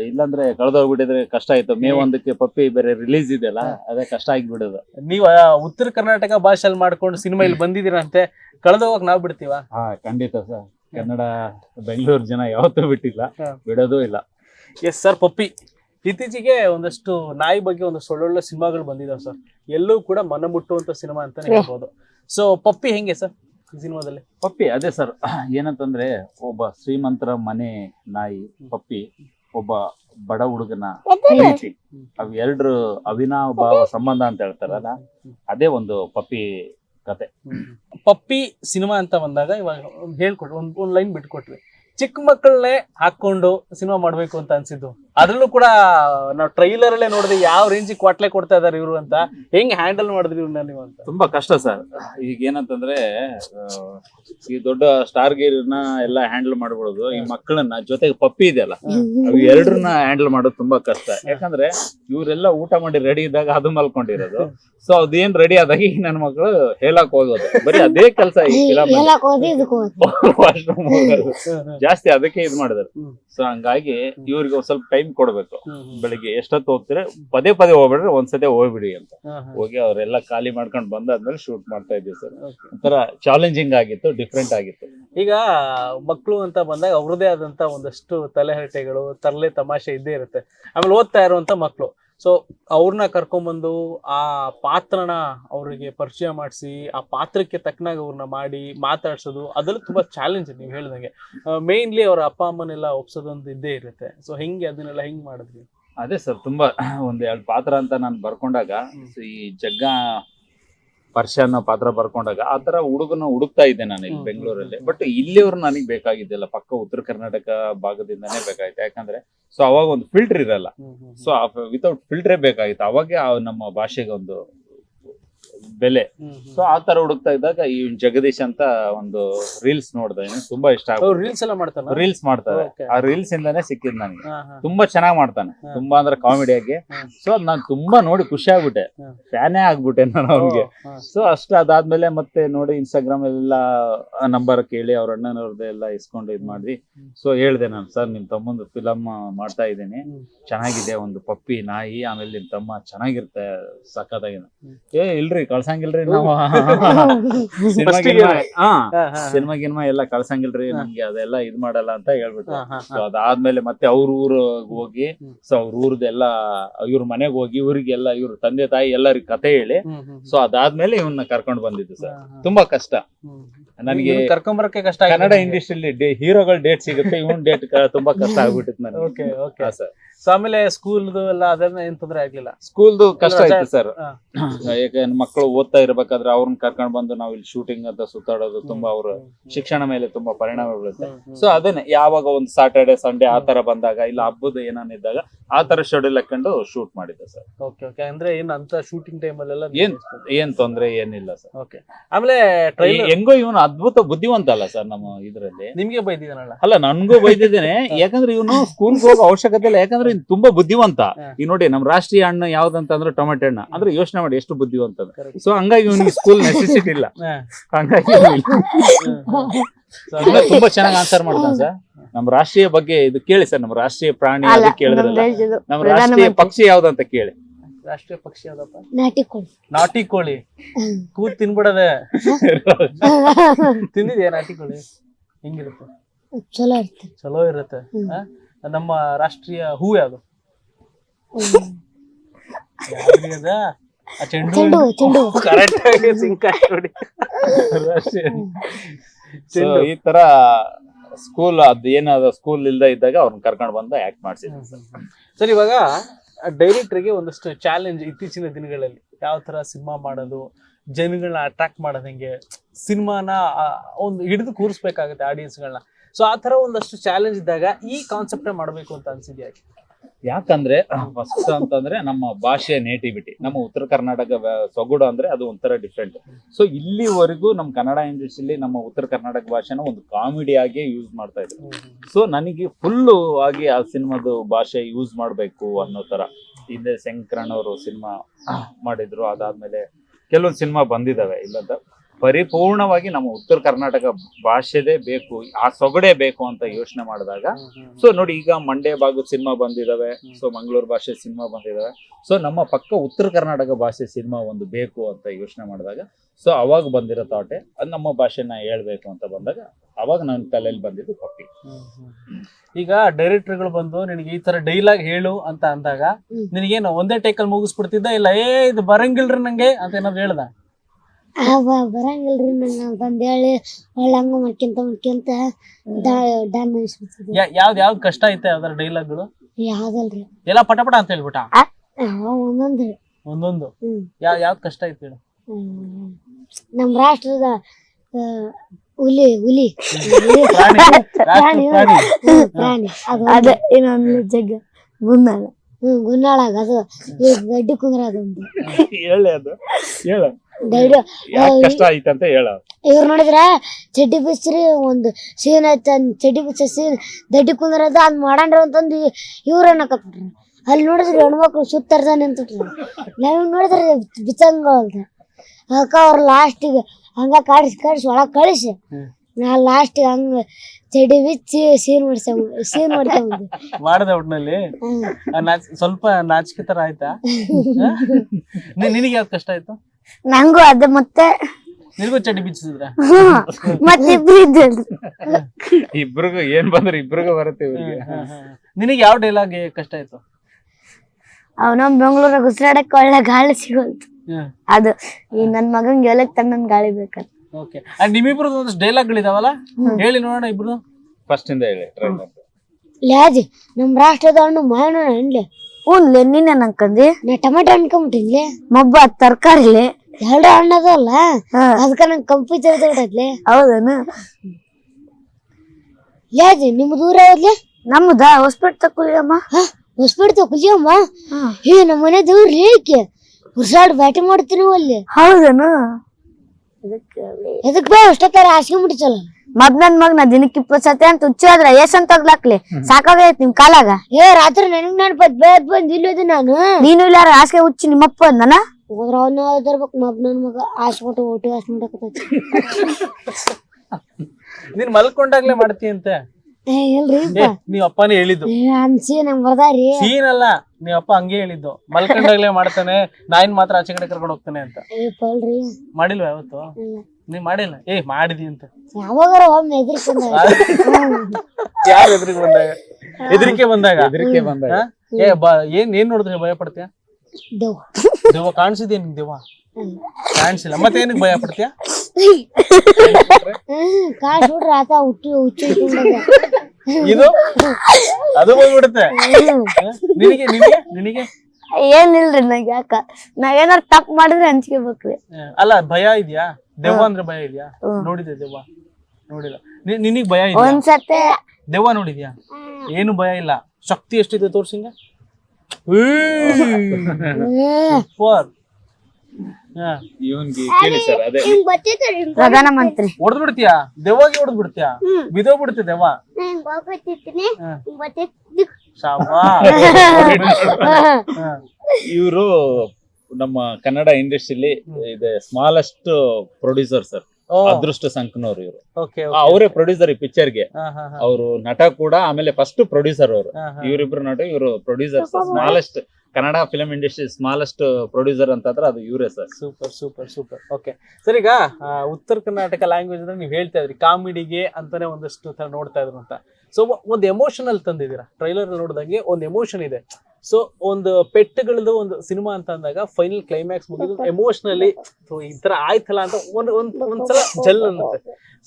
ಇಲ್ಲಾಂದ್ರೆ ಕಳೆದೋಗ್ಬಿಟ್ಟಿದ್ರೆ ಕಷ್ಟ ಆಯ್ತು. ಮೇ ಒಂದಕ್ಕೆ ಪಪ್ಪಿ ಬೇರೆ ರಿಲೀಸ್ ಇದೆಯಲ್ಲ ಅದೇ ಕಷ್ಟ ಆಗಿಬಿಡೋದು. ನೀವು ಆ ಉತ್ತರ ಕರ್ನಾಟಕ ಭಾಷೆಯಲ್ಲಿ ಮಾಡ್ಕೊಂಡು ಸಿನಿಮಾ ಇಲ್ಲಿ ಬಂದಿದ್ದೀರಂತೆ ಕಳೆದೋಗಕ್ ನಾವ್ ಬಿಡ್ತೀವ? ಹಾ ಖಂಡಿತ ಸರ್ ಕನ್ನಡ ಬೆಂಗಳೂರು ಜನ ಯಾವತ್ತೂ ಬಿಟ್ಟಿಲ್ಲ. ಹಾ. ಬಿಡೋದು ಇಲ್ಲ. Yes sir Puppy. ಇತ್ತೀಚೆಗೆ ಒಂದಷ್ಟು ನಾಯಿ ಬಗ್ಗೆ ಒಂದಷ್ಟು ಒಳ್ಳೊಳ್ಳೆ ಸಿನಿಮಾಗಳು ಬಂದಿದಾವೆ ಸರ್. ಎಲ್ಲೂ ಕೂಡ ಮನ ಮುಟ್ಟುವಂತ ಸಿನಿಮಾ ಅಂತಾನೆ ಹೇಳ್ಬೋದು. ಸೊ ಪಪ್ಪಿ ಹೆಂಗೆ ಸರ್ ಈ ಸಿನಿಮಾದಲ್ಲಿ? ಪಪ್ಪಿ ಅದೇ ಸರ್. [CLEARS THROAT] ಏನಂತಂದ್ರೆ ಒಬ್ಬ ಶ್ರೀಮಂತರ ಮನೆ ನಾಯಿ ಪಪ್ಪಿ ಒಬ್ಬ ಬಡ ಹುಡುಗನ ಪ್ರೀತಿ. ಅವ್ ಎರಡ್ರು ಅವಿನಾಭಾವ ಸಂಬಂಧ ಅಂತ ಹೇಳ್ತಾರಲ್ಲ? ಅದೇ ಒಂದು ಪಪ್ಪಿ ಕತೆ. ಪಪ್ಪಿ ಸಿನಿಮಾ ಅಂತ ಬಂದಾಗ ಇವಾಗ ಹೇಳ್ಕೊಟ್ರಿ ಒಂದ್ ಒಂದ್ ಲೈನ್ ಬಿಟ್ಕೊಟ್ರಿ ಚಿಕ್ಕ ಮಕ್ಕಳನ್ನೇ ಹಾಕೊಂಡು ಸಿನಿಮಾ ಮಾಡ್ಬೇಕು ಅಂತ ಅನ್ಸಿದ್ದು. ಅದ್ರಲ್ಲೂ ಕೂಡ ನಾವು ಟ್ರೈಲರ್ ಅಲ್ಲೇ ನೋಡಿದ್ವಿ ಯಾವ ರೇಂಜ್ ಕೊಟ್ಲೆ ಕೊಡ್ತಾ ಇದಾರೆ ಇವರು ಅಂತ. ಹೆಂಗ್ ಹ್ಯಾಂಡಲ್ ಮಾಡಿದ್ರಿ ಇವ್ರನ್ನ ನೀವು ಅಂತ? ತುಂಬಾ ಕಷ್ಟ ಸರ್. ಈಗ ಏನಂತಂದ್ರೆ ಆ, ಈ ದೊಡ್ಡ ಸ್ಟಾರ್ ಗೀರ್ನ ಎಲ್ಲ ಹ್ಯಾಂಡಲ್ ಮಾಡ್ಬಿಡೋದು ಈ ಮಕ್ಕಳನ್ನ ಜೊತೆಗೆ ಪಪ್ಪಿ ಇದೆಯಲ್ಲ ಅವು ಎರಡನ್ನ ಹ್ಯಾಂಡಲ್ ಮಾಡೋದು ತುಂಬಾ ಕಷ್ಟ. ಯಾಕಂದ್ರೆ ಇವರೆಲ್ಲ ಊಟ ಮಾಡಿ ರೆಡಿ ಇದ್ದಾಗ ಅದು ಮಲ್ಕೊಂಡಿರೋದು. ಸೊ ಅದೇನ್ ರೆಡಿ ಆದಾಗ ಈ ನನ್ನ ಮಕ್ಕಳು ಹೇಳಕ್ ಹೋಗೋದು. ಬರೀ ಅದೇ ಕೆಲಸ ಈ ಫಿಲಮ್ ಹೋದಿ ಹೋದಿ ಜಾಸ್ತಿ ಅದಕ್ಕೆ ಇದ್ ಮಾಡಿದ್ರು. ಸೊ ಹಂಗಾಗಿ ಇವ್ರಿಗೆ ಒಂದ್ ಸ್ವಲ್ಪ ಟೈಮ್ ಕೊಡ್ಬೇಕು ಕೊಡಬೇಕು. ಬೆಳಿಗ್ಗೆ ಎಷ್ಟೊತ್ತು ಹೋಗ್ತಾರೆ ಪದೇ ಪದೇ ಹೋಗ್ಬಿಡ್ರೆ ಒಂದ್ಸತಿ ಹೋಗ್ಬಿಡಿ ಅಂತ. ಹೋಗಿ ಅವರೆಲ್ಲ ಖಾಲಿ ಮಾಡ್ಕೊಂಡು ಬಂದಾದ್ಮೇಲೆ ಶೂಟ್ ಮಾಡ್ತಾ ಇದ್ವಿ ಸರ್. ಒಂಥರ ಚಾಲೆಂಜಿಂಗ್ ಆಗಿತ್ತು ಡಿಫ್ರೆಂಟ್ ಆಗಿತ್ತು ಈಗ ಮಕ್ಕಳು ಅಂತ ಬಂದಾಗ ಅವ್ರದೇ ಆದಂತ ಒಂದಷ್ಟು ತಲೆಹರಟೆಗಳು ತರಲೆ ತಮಾಷೆ ಇದ್ದೇ ಇರುತ್ತೆ ಆಮೇಲೆ ಓದ್ತಾ ಇರುವಂತ ಮಕ್ಕಳು ಸೊ ಅವ್ರನ್ನ ಕರ್ಕೊಂಡ್ಬಂದು ಆ ಪಾತ್ರನ ಅವರಿಗೆ ಪರಿಚಯ ಮಾಡಿಸಿ ಆ ಪಾತ್ರಕ್ಕೆ ತಕ್ಕನಾಗ ಅವ್ರನ್ನ ಮಾಡಿ ಮಾತಾಡ್ಸೋದು ಅದೆಲ್ಲ ತುಂಬಾ ಚಾಲೆಂಜ್ ನೀವು ಹೇಳ್ದಂಗೆ. ಮೇನ್ಲಿ ಅವ್ರ ಅಪ್ಪ ಅಮ್ಮನೆಲ್ಲ ಒಪ್ಸೋದೊಂದು ಇದ್ದೇ ಇರುತ್ತೆ. ಸೊ ಹೆಂಗೆ ಅದನ್ನೆಲ್ಲ ಹೆಂಗ್ ಮಾಡಿದ್ವಿ ಅದೇ ಸರ್ ತುಂಬಾ ಒಂದ್ ಎರಡು ಪಾತ್ರ ಅಂತ ನಾನು ಬರ್ಕೊಂಡಾಗ ಈ ಜಗ್ಗ ಪರ್ಷ ಅನ್ನೋ ಪಾತ್ರ ಬರ್ಕೊಂಡಾಗ ಆ ತರ ಹುಡುಗನ ಹುಡುಕ್ತಾ ಇದ್ದೆ ನಾನು ಇಲ್ಲಿ ಬೆಂಗಳೂರಲ್ಲಿ. ಬಟ್ ಇಲ್ಲಿಯವ್ರು ನನಗೆ ಬೇಕಾಗಿದ್ದಿಲ್ಲ. ಪಕ್ಕ ಉತ್ತರ ಕರ್ನಾಟಕ ಭಾಗದಿಂದಾನೇ ಬೇಕಾಗಿತ್ತು ಯಾಕಂದ್ರೆ ಸೊ ಅವಾಗ ಒಂದು ಫಿಲ್ಟರ್ ಇರಲ್ಲ. ಸೊ ವಿತೌಟ್ ಫಿಲ್ಟ್ರೇ ಬೇಕಾಗಿತ್ತು. ಅವಾಗೆ ಆ ನಮ್ಮ ಭಾಷೆಗೆ ಒಂದು ಬೆಲೆ ಸೊ ಆ ತರ ಹುಡುಕ್ತಾ ಇದ್ದಾಗ ಈ ಜಗದೀಶ್ ಅಂತ ಒಂದು ರೀಲ್ಸ್ ನೋಡ್ದೆ ತುಂಬಾ ಇಷ್ಟ ಆಗ್ತದೆ ರೀಲ್ಸ್ ಎಲ್ಲ ಮಾಡ್ತಾರೆ ರೀಲ್ಸ್ ಮಾಡ್ತಾರೆ Okay. ಆ ರೀಲ್ಸ್ ಇಂದಾನೆ ಸಿಕ್ಕಿದ್ ನನಗೆ. ತುಂಬಾ ಚೆನ್ನಾಗ್ ಮಾಡ್ತಾನೆ ಹಾ. ತುಂಬಾ ಅಂದ್ರೆ ಕಾಮಿಡಿಯಾಗಿ ಆಗಿ ಸೊ ನಾನ್ ತುಂಬಾ ನೋಡಿ ಖುಷಿ ಆಗ್ಬಿಟ್ಟೆ. ಫ್ಯಾನೇ ಆಗ್ಬಿಟ್ಟೆ ನಾನು ಅವ್ರಿಗೆ. ಸೊ ಅಷ್ಟ ಅದಾದ್ಮೇಲೆ ಮತ್ತೆ ನೋಡಿ ಇನ್ಸ್ಟಾಗ್ರಾಮ್ ಎಲ್ಲ ನಂಬರ್ ಕೇಳಿ ಅವ್ರ ಅಣ್ಣನವ್ರದ್ದು ಎಲ್ಲ ಇಸ್ಕೊಂಡು ಇದ್ ಮಾಡಿ ಹ್ಮ್. ಸೊ ಹೇಳ್ದೆ ನಾನು ಸರ್ ನಿಮ್ ತಮ್ಮಂದು ಫಿಲಮ್ ಮಾಡ್ತಾ ಇದ್ದೀನಿ ಹ್ಮ್. ಚೆನ್ನಾಗಿದೆ ಒಂದು ಪಪ್ಪಿ ನಾಯಿ ಆಮೇಲೆ ನಿಮ್ ತಮ್ಮ ಚೆನ್ನಾಗಿರುತ್ತೆ ಸಖತ್ತಾಗಿದೆ ಹ್ಮ್. ಏ ಇಲ್ರಿ ಕಳ್ಸಂಗಿಲ್ರಿ ನಾವು. [LAUGHS] ಸಿನಿಮಾ ಗಿನ್ಮಾ ಹಾ. ಸಿನಿಮಾ ಗಿನ್ಮಾ ಎಲ್ಲ ಕಳ್ಸಂಗಿಲ್ರಿ ನಮ್ಗೆ ಅದೆಲ್ಲ ಇದ್ ಮಾಡಲ್ಲ ಅಂತ ಹೇಳ್ಬಿಟ್ಟು ಸೊ ಅದಾದ್ಮೇಲೆ ಮತ್ತೆ ಅವ್ರ ಊರ್ ಹೋಗಿ. ಸೊ ಅವ್ರ ಊರ್ದೆಲ್ಲ ಇವ್ರ ಮನೆಗ್ ಹೋಗಿ ಇವ್ರಿಗೆಲ್ಲ ಇವ್ರ ತಂದೆ ತಾಯಿ ಎಲ್ಲರಿಗೆ ಕತೆ ಹೇಳಿ ಸೊ ಅದಾದ್ಮೇಲೆ ಇವನ್ನ ಕರ್ಕೊಂಡ್ ಬಂದಿದ್ದು ಸರ್. ತುಂಬಾ ಕಷ್ಟ. ನನಗೆ ಕರ್ಕೊಂಡ್ ಬರಕ್ಕೆ ಕಷ್ಟ ಕನ್ನಡ. ಇಂಡಸ್ಟ್ರಿಯಲ್ಲಿ ಹೀರೋಗಳ ಡೇಟ್ ಸಿಗುತ್ತೆ ಇವನ್ ಡೇಟ್ ತುಂಬಾ ಕಷ್ಟ ಆಗ್ಬಿಟ್ಟಿತ್ತು ನನಗೆ. ಓಕೆ ಓಕೆ ಸರ್ ಸೊ ಆಮೇಲೆ ಸ್ಕೂಲ್ದು ಎಲ್ಲ ಅದನ್ನ ಏನ್ ತೊಂದರೆ ಆಗ್ಲಿಲ್ಲ? ಸ್ಕೂಲ್ದು ಕಷ್ಟ ಆಯ್ತು ಸರ್ ಈಗ ಮಕ್ಕಳು ಓದ್ತಾ ಇರ್ಬೇಕಾದ್ರೆ ಅವ್ರನ್ನ ಕರ್ಕೊಂಡ್ ಬಂದು ನಾವು ಇಲ್ಲಿ ಶೂಟಿಂಗ್ ಅಂತ ಸುತ್ತಾಡೋದು ತುಂಬಾ ಅವ್ರ ಶಿಕ್ಷಣ ಮೇಲೆ ತುಂಬಾ ಪರಿಣಾಮ ಬೀಳುತ್ತೆ. ಸೊ ಅದನ್ನೇ ಯಾವಾಗ ಒಂದು ಸಾಟರ್ಡೆ ಸಂಡೇ ಆ ತರ ಬಂದಾಗ ಇಲ್ಲ ಹಬ್ಬದ ಏನಾನ ಇದ್ದಾಗ ಆ ತರ ಶೆಡ್ಯೂಲ್ ಹಾಕೊಂಡು ಶೂಟ್ ಮಾಡಿದ್ದೆ ಸರ್ ಓಕೆ ಓಕೆ ಅಂದ್ರೆ ಏನ್ ಅಂತ ಶೂಟಿಂಗ್ ಟೈಮ್ ಅಲ್ಲೆಲ್ಲ ಏನ್ ಏನ್ ತೊಂದ್ರೆ ಏನಿಲ್ಲ ಸರ್ ಓಕೆ ಆಮೇಲೆ ಹೆಂಗೋ ಇವನು ಅದ್ಭುತ ಬುದ್ಧಿವಂತ ಅಲ್ಲ ಸರ್ ನಮ್ಮ ಇದ್ರಲ್ಲಿ. ನಿಮ್ಗೆ ಬೈದಿದ್ದಾನಲ್ಲ? ಅಲ್ಲ ನನ್ಗೂ ಬೈದಿದ್ದೇನೆ. [LAUGHS] ಯಾಕಂದ್ರೆ ಇವನು ಸ್ಕೂಲ್ ಹೋಗೋ ಅವಶ್ಯಕತೆ ಇಲ್ಲ. ಯಾಕಂದ್ರೆ ಇನ್ ತುಂಬಾ ಬುದ್ಧಿವಂತ. ಈ ನೋಡಿ ನಮ್ ರಾಷ್ಟ್ರೀಯ ಹಣ್ಣು ಯಾವ್ದಂತಂದ್ರೆ ಟೊಮೆಟೊ ಹಣ್ಣು ಅಂದ್ರೆ ಯೋಚನೆ ಮಾಡಿ ಎಷ್ಟು ಬುದ್ಧಿವಂತ. ಸೊ ಹಂಗಾಗಿ ಇವನಿಗೆ ಸ್ಕೂಲ್ ನೆಸೆಸಿಟಿ ಇಲ್ಲ. ಹಂಗಾಗಿ ತುಂಬಾ ಚೆನ್ನಾಗಿ ಆನ್ಸರ್ ಮಾಡ್ತಾನೆ ಸರ್. ನಮ್ಮ ರಾಷ್ಟ್ರೀಯ ಬಗ್ಗೆ ಇದು ಕೇಳಿ ಸರ್ ನಮ್ಮ ರಾಷ್ಟ್ರೀಯ ಪ್ರಾಣಿ ಅದು ಕೇಳಿದ್ರಲ್ಲ? ನಮ್ಮ ರಾಷ್ಟ್ರೀಯ ಪಕ್ಷಿ ಯಾವ್ದಂತ ಕೇಳಿ. ರಾಷ್ಟ್ರೀಯ ಪಕ್ಷಿ ಯಾವ್ದಪ್ಪ? ನಾಟಿ ಕೋಳಿ. ನಾಟಿ ಕೋಳಿ. ಕೂತ್ ತಿನ್ಬಿಡದೆ. ತಿಂದಿದ್ಯಾ ನಾಟಿ ಕೋಳಿ? ಹೆಂಗಿರುತ್ತೆ? ಚಲೋ ಇರುತ್ತೆ. ಚಲೋ ಇರುತ್ತೆ. ಆ? ನಮ್ಮ ರಾಷ್ಟ್ರೀಯ ಹೂ ಯಾವ್ದು? ಯಾವ್ದ್ರಿ ಅದ? ಆ ಚೆಂಡು ಚೆಂಡು ಚೆಂಡು ಕರೆಕ್ಟ್ ಆಗಿ ಸಿಂಕ್ ರಾಷ್ಟ್ರೀಯ So, ಚೆಂಡು. ಈ ತರ ಸ್ಕೂಲ್ ಅದ್ ಏನಾದ್ರು ಸ್ಕೂಲ್ ಇಲ್ದ ಇದ್ದಾಗ ಅವ್ರನ್ನ ಕರ್ಕೊಂಡ್ ಬಂದ ಆಕ್ಟ್ ಮಾಡ್ಸಿದ್ರು ಸರ್ ಸರ್ ಇವಾಗ ಡೈರೆಕ್ಟರ್ಗೆ ಒಂದಷ್ಟು ಚಾಲೆಂಜ್ ಇತ್ತೀಚಿನ ದಿನಗಳಲ್ಲಿ. ಯಾವ ತರ ಸಿನಿಮಾ ಮಾಡೋದು, ಜನಗಳನ್ನ ಅಟ್ರಾಕ್ಟ್ ಮಾಡೋದು ಹೆಂಗೆ ಸಿನಿಮಾನ ಒಂದು ಹಿಡಿದು ಕೂರಿಸ್ಬೇಕಾಗುತ್ತೆ ಆಡಿಯನ್ಸ್ಗಳನ್ನ ಸೊ ಆ ತರ ಒಂದಷ್ಟು ಚಾಲೆಂಜ್ ಇದ್ದಾಗ ಈ ಕಾನ್ಸೆಪ್ಟ್ ಮಾಡಬೇಕು ಅಂತ ಅನ್ಸಿದ್ಯಾ? ಯಾಕಂದ್ರೆ ಫಸ್ಟ್ ಅಂತಂದ್ರೆ ನಮ್ಮ ಭಾಷೆ ನೇಟಿವಿಟಿ ನಮ್ಮ ಉತ್ತರ ಕರ್ನಾಟಕ ಸೊಗುಡು ಅಂದ್ರೆ ಅದು ಒಂಥರ ಡಿಫ್ರೆಂಟ್ ಸೊ ಇಲ್ಲಿವರೆಗೂ ನಮ್ಮ ಕನ್ನಡ ಇಂಡಸ್ಟ್ರಿಲಿ ನಮ್ಮ ಉತ್ತರ ಕರ್ನಾಟಕ ಭಾಷೆನ ಒಂದು ಕಾಮಿಡಿಯಾಗಿ ಯೂಸ್ ಮಾಡ್ತಾ ಇದ್ರು. ಸೊ ನನಗೆ ಫುಲ್ಲು ಆಗಿ ಆ ಸಿನಿಮಾದ ಭಾಷೆ ಯೂಸ್ ಮಾಡಬೇಕು ಅನ್ನೋ ತರ. ಹಿಂದೆ ಶಂಕರಣ್ಣವರು ಸಿನಿಮಾ ಮಾಡಿದ್ರು. ಅದಾದ್ಮೇಲೆ ಕೆಲವೊಂದು ಸಿನಿಮಾ ಬಂದಿದಾವೆ ಇಲ್ಲಂತ. ಪರಿಪೂರ್ಣವಾಗಿ ನಮ್ಮ ಉತ್ತರ ಕರ್ನಾಟಕ ಭಾಷೆದೇ ಬೇಕು ಆ ಸೊಗಡೆ ಬೇಕು ಅಂತ ಯೋಚನೆ ಮಾಡಿದಾಗ ಸೊ ನೋಡಿ ಈಗ ಮಂಡ್ಯ ಭಾಗದ ಸಿನಿಮಾ ಬಂದಿದಾವೆ ಸೊ ಮಂಗಳೂರು ಭಾಷೆ ಸಿನಿಮಾ ಬಂದಿದಾವೆ. ಸೊ ನಮ್ಮ ಪಕ್ಕ ಉತ್ತರ ಕರ್ನಾಟಕ ಭಾಷೆ ಸಿನಿಮಾ ಒಂದು ಬೇಕು ಅಂತ ಯೋಚನೆ ಮಾಡಿದಾಗ ಸೊ ಅವಾಗ ಬಂದಿರೋ ತಾಟೆ ಅದು ನಮ್ಮ ಭಾಷೆನ ಹೇಳ್ಬೇಕು ಅಂತ ಬಂದಾಗ ಅವಾಗ ನನ್ನ ತಲೆಯಲ್ಲಿ ಬಂದಿದ್ದು ಪಪ್ಪಿ. ಈಗ ಡೈರೆಕ್ಟರ್ಗಳು ಬಂದು ನಿನಗೆ ಈ ತರ ಡೈಲಾಗ್ ಹೇಳು ಅಂತ ಅಂದಾಗ. ನಿನಗೇನು ಒಂದೇ ಟೇಕಲ್ಲಿ ಮುಗಿಸ್ಬಿಡ್ತಿದ್ದ? ಇಲ್ಲ ಏ ಇದು ಬರಂಗಿಲ್ರಿ ನಂಗೆ ಅಂತ ಏನಾದ್ರು ಹೇಳ್ದ? ಬರಂಗಿಲ್ರಿ ನನ್ನ ಅಂತಂದು ಹೇಳಿ ಒಳ್ಳೆ ಹಂಗ ಮಾಡ್ಕೊಂತ ಮಾಡ್ಕೊಂತ ಡಾನ್ ಯಾ- ಯಾವ್ದ್ ಯಾವ್ದ್ ಕಷ್ಟ ಐತೆ ಅದ್ರ ಡೈಲಾಗ್ಗಳು ಯಾವ್ದಲ್ರಿ? ಎಲ್ಲ ಪಟ ಪಟ ಅಂತ ಹೇಳ್ಬಿಟ್ಟ? ಅವ ಒಂದೊಂದು. ಒಂದೊಂದು? ಹ್ಮ್. ಯಾವ ಯಾವ್ದ್ ಕಷ್ಟ ಐತೆ ಹೇಳು. ಹ್ಮ್. ನಮ್ಮ ರಾಷ್ಟ್ರದ ಆ, ಹುಲಿ ಹುಲಿ. [LAUGHS] ಪ್ರಾಣಿ ರಾಷ್ಟ್ರ ಪ್ರಾಣಿ ಪ್ರಾಣಿ. ಹ್ಮ್, ಪ್ರಾಣಿ. ಅದು ಅದೇ ಇನ್ನೊಂದು ಜಗ್ಗ ಗುನ್ನಾಳ. ಹ್ಮ್ ಗುನ್ನಾಳಾಗ ಅದು. ಈ ಗಡ್ಡಿ ಕುಂದ್ರ ಅದೊಂದು. ಹೇಳಿ ಅದು. ಹೇಳ. ಗಡ್ಡಿ ಯಾಕೆ ಕಷ್ಟ ಆಯ್ತು ಅಂತ ಹೇಳ. ಇವ್ರು ನೋಡಿದ್ರ ಚಡ್ಡಿ ಬಿಸ್ರಿ ಒಂದು ಸೀನ್ ಐತ ಚಡ್ಡಿ ಬಿಚ್ಚ ಸೀನ್ ದಡ್ಡಿ ಕುಂದ್ರದ ಅದ್ ಮಾಡಣ್ರಿ ಅಂತಂದು ಇವ್ರ ಅನ್ನಕ್ರಿ ಅಲ್ಲಿ ನೋಡಿದ್ರೆ ಹೆಣ್ಮಕ್ಳು ಸುತ್ತರ್ದ ನಿಂತ್ರಿ ನಾವ್ ನೋಡಿದ್ರಿ ಬಿಚ್ಚಂಗ ಅಕ್ಕ ಅದಕ್ಕ ಅವ್ರ ಲಾಸ್ಟಿಗೆ ಹಂಗ ಕಾಡಿಸಿ ಕಾಡಿಸಿ ಒಳಗ್ ಕಳಿಸಿ. ನಾ ಲಾಸ್ಟಿಗೆ ಹಂಗ ಚಡಿ ಬಿಚ್ಚಿ ಸೀನ್ ಮಾಡ್ಸ್ಯಾವ ಸೀನ್ ಮಾಡ್ತೇವೆ ಮಾಡದೆ ಒಟ್ನಲ್ಲಿ? ಹ್ಮ್. ಆ ನಾಚ್- ಸ್ವಲ್ಪ ನಾಚಿಕೆ ತರ ಆಯ್ತಾ? [LAUGHS] ನಿ- ನಿನಗೆ ಯಾವ್ದು ಕಷ್ಟ ಆಯ್ತು? ನಂಗೂ ಅದ ಮತ್ತೆ. ನಿನಗೂ ಚಡ್ಡಿ ಮತ್ತೆ ಇಬ್ರು ಇದ್ದಲ್ರಿ ಇಬ್ರಿಗೂ ಏನ್ ಬಂದ್ರೆ ಇಬ್ರಿಗೂ ಬರುತ್ತೆ ಇವ್ರಿಗೆ. ನಿನಗೆ ಯಾವ ಡೈಲಾಗ್ ಕಷ್ಟ ಆಯ್ತು? ಅವನ ಬೆಂಗಳೂರಾಗ ಉಸಿರಾಡಕ್ ಒಳ್ಳೆ ಗಾಳಿ ಸಿಗೋಲ್ತು. ಅದು ಈ ನನ್ ಮಗಂಗೆ ಎಲಕ್ ತಣ್ಣನ್ ಗಾಳಿ ಬೇಕಂತ. ಓಕೆ ಅಂಡ್ ನಿಮ್ಮಿಬ್ರದ್ದು ಒಂದಷ್ಟು ಡೈಲಾಗ್ಗಳಿದಾವಲ್ಲ ಹೇಳಿ ನೋಡೋಣ ಇಬ್ರು ಫಸ್ಟ್ ಇಂದ ಹೇಳಿ ಟ್ರೈ ಮಾಡಿ ಲ್ಯಾಜ್ ನಮ್ ರಾಷ್ಟ್ರದ ಹಣ್ಣು ಮಾಡೋಣ ಹಣ್ಲೆ ಹ್ಞೂ ನೀನೇ ಅನ್ಕಂದಿ? ನಾ ಟೊಮೆಟೊ ಅನ್ಕೊಂಬಿಟ್ಟಿನ್ಲೆ ಮಬ್ಬ ತರಕಾರಿಲಿ? ಎರಡು ಹಣ್ಣು ಅದಲ್ಲ? ಹಾ. ಅದಕ್ಕ ನಂಗೆ ಕಂಪಿ ತೆಗೆದ್ಬಿಟ್ಟೈತ್ಲೆ ಹೌದನ? ಯಾಜಿ ನಿಮ್ ದೂರ ಯಾವ್ದ್ಲೆ? ನಮ್ಮದ ಹೊಸ್ಪೇಟ್ ತಕ್ಕೊಲಿಯಮ್ಮ ಹಾ ಹೊಸ್ಬಿಡ್ತು ಕುಲಿಯಮ್ಮ? ಅಮ್ಮ ಏ ನಮ್ಮ ಮನೆ ದೂರ್ರಿ ಏಕೆ ಉಸಾಡು ಬ್ಯಾಟಿ ಮಾಡ್ತೀನಿ ಅಲ್ಲಿ. ಹೌದನ? ಎದಕ್ ಬಾ ಅಷ್ಟೊತ್ತರ ಹಾಸ್ಕೊಂಬಿಟ್ಟಿಸಲ್ಲ ಮದ್ ನನ್ ಮಗ ನಾ ದಿನಕ್ಕೆ ಇಪ್ಪತ್ ಸತಿ ಅಂತ ಹುಚ್ಚಿ ಆದ್ರ ಎಸ್ ಅಂತ ಹೋಗ್ಲಾಕ್ಲಿ ಸಾಕಾಗೈತ್ ನಿಮ್ ಕಾಲಾಗ? ಏ ರಾತ್ರಿ ನನಗ್ ನೆನಪತ್ ಬೇದ್ ಬಂದ್ ಇಲ್ಲೋದು ನಾನು. ನೀನು ಇಲ್ಲಾರ ಹಾಸಿಗೆ ಹುಚ್ಚಿ ನಿಮ್ಮಪ್ಪ ಅಂದನ ಹೋದ್ರ ತರ್ಬೇಕು ಮಗ್ ನನ್ ಮಗ. ಆಸ್ಬಿಟ್ಟು ಓಟಿ ಆಸ್ ಮಾಡಕತ್ತೈತಿ ನೀನ್ ಮಲ್ಕೊಂಡಾಗ್ಲೇ ಮಾಡ್ತೀಯಂತೆ ಏ ಇಲ್ರಿ ನೀವ್ ಅಪ್ಪನೇ ಹೇಳಿದ್ದು. ಏ ಅನ್ಸಿ ನಂಗ್ ಬರ್ದಾರಿ. ಸೀನ್ ಅಲ್ಲ ನೀವ್ ಅಪ್ಪ ಹಂಗೆ ಹೇಳಿದ್ದು. ಮಲ್ಕೊಂಡಾಗ್ಲೇ ಮಾಡ್ತಾನೆ ನಾಯಿನ್ ಮಾತ್ರ ಆಚೆ ಕಡೆ ಕರ್ಕೊಂಡು ಹೋಗ್ತಾನೆ ಅಂತ. ಏ ಪಲ್ರಿ. ಮಾಡಿಲ್ವಾ ಯಾವತ್ತು? ನೀವ್ ಮಾಡಿಲ್ಲ. ಏ ಮಾಡಿದಿ ಅಂತ. ಯಾವಾಗಾರ ಒಮ್ಮೆ ಎದ್ರಿಕೊಂಡ ಯಾರು ಎದುರಿಗೆ ಬಂದಾಗ? ಎದುರಿಕೆ ಬಂದಾಗ? ಹೆದರಿಕೆ ಬಂದಾಗ. ಹಾ? ಏ ಬಾ ಏನ್ ಏನ್ ನೋಡಿದ್ರೆ ಭಯ ಪಡ್ತೀಯ ದೇವ ದೆವ್ವ ಕಾಣಿಸಿದ್ಯಾ ನಿಂಗೆ ದೆವ್ವ? ಕಾಣಿಸಿಲ್ಲ. ಮತ್ತೆ ಏನಕ್ಕೆ ಭಯ ಪಡ್ತೀಯ ಕಾಸ್ ಬಿಡ್ರಿ ಆತ ಹುಟ್ಟಿ ಹುಚ್ಚಿ ಇದು? ಅದು ಬಂದ್ಬಿಡುತ್ತೆ ಹಾ? ನಿನಗೆ ನಿನಗೆ ನಿನಗೆ? ಏನಿಲ್ರಿ ನಂಗೆ ಯಾಕ ನಾ ಏನಾರ ತಪ್ಪು ಮಾಡಿದ್ರೆ ಹಂಚ್ಕೋಬೇಕ್ರಿ. ಹಾ, ಅಲ್ಲ ಭಯ ಇದೆಯಾ? ದೆವ್ವ ಅಂದ್ರೆ ಭಯ ಇದೆಯಾ? ನೋಡಿದೆ ದೆವ್ವ. ನೋಡಿಲ್ಲ. ನಿನಗ್ ಭಯ ಇದೆಯಾ? ಒಂದ್ಸತೆ ದೆವ್ವ ನೋಡಿದ್ಯಾ? ಏನು ಭಯ ಇಲ್ಲ. ಶಕ್ತಿ ಎಷ್ಟಿದೆ ತೋರ್ಸಿಂಗ? ಸೂಪರ್. ಹಾ. ಇವನ್ಗೆ ಕೇಳಿ ಸರ್ ಅದೇ. ಹೊಡೆದ್ ಬಿಡ್ತೀಯಾ ದೆವ್ವಾಗಿ ಹೊಡೆದ್ ಬಿಡ್ತೀಯಾ ಬಿದೋ ಬಿಡ್ತೀಯ ದೆವ್ವ. ಶಾಬಾ. [LAUGHS] ಇವರು ನಮ್ಮ ಕನ್ನಡ ಇಂಡಸ್ಟ್ರಿಲಿ ಇದೆ ಸ್ಮಾಲೆಸ್ಟ್ ಪ್ರೊಡ್ಯೂಸರ್ ಸರ್. ಅದೃಷ್ಟ ಸಂಕನವ್ರು ಇವರು. ಅವರೇ ಪ್ರೊಡ್ಯೂಸರ್ ಈ ಪಿಕ್ಚರ್ಗೆ ಅವರು ನಟ ಕೂಡ ಆಮೇಲೆ ಫಸ್ಟ್ ಪ್ರೊಡ್ಯೂಸರ್ ಅವರು. ಇವರಿಬ್ರು ನಟ ಇವರು producer smallest Kannada film industry smallest producer ಅಂತಂದ್ರೆ ಅದು ಇವರೇ sir. Super super super. Okay. Sir ಈಗ ಉತ್ತರ ಕರ್ನಾಟಕ ಲ್ಯಾಂಗ್ವೇಜ್ ಅಂದ್ರೆ ನೀವು ಹೇಳ್ತಾ ಇದ್ರಿ. ಕಾಮಿಡಿಗೆ ಅಂತಾನೆ ಒಂದಷ್ಟು ತರ ನೋಡ್ತಾ ಇದ್ರು ಅಂತ. ಸೊ ಒಂದು ಎಮೋಷನಲ್ ತಂದಿದ್ದೀರಾ? ಟ್ರೈಲರ್ ನೋಡಿದಂಗೆ ಒಂದು ಎಮೋಷನ್ ಇದೆ. ಸೊ ಒಂದು ಪೆಟ್ಟುಗಳದ್ದು ಒಂದು ಸಿನಿಮಾ ಅಂತ ಅಂದಾಗ ಫೈನಲ್ ಕ್ಲೈಮ್ಯಾಕ್ಸ್ ಮುಗಿದು ಎಮೋಷನಲಿ ಈ ತರ ಆಯ್ತಲ್ಲ ಅಂತ ಒಂದ್ ಒಂದ್, ಒಂದ್ಸಲ ಜಲ್ ಅನ್ನುತ್ತೆ.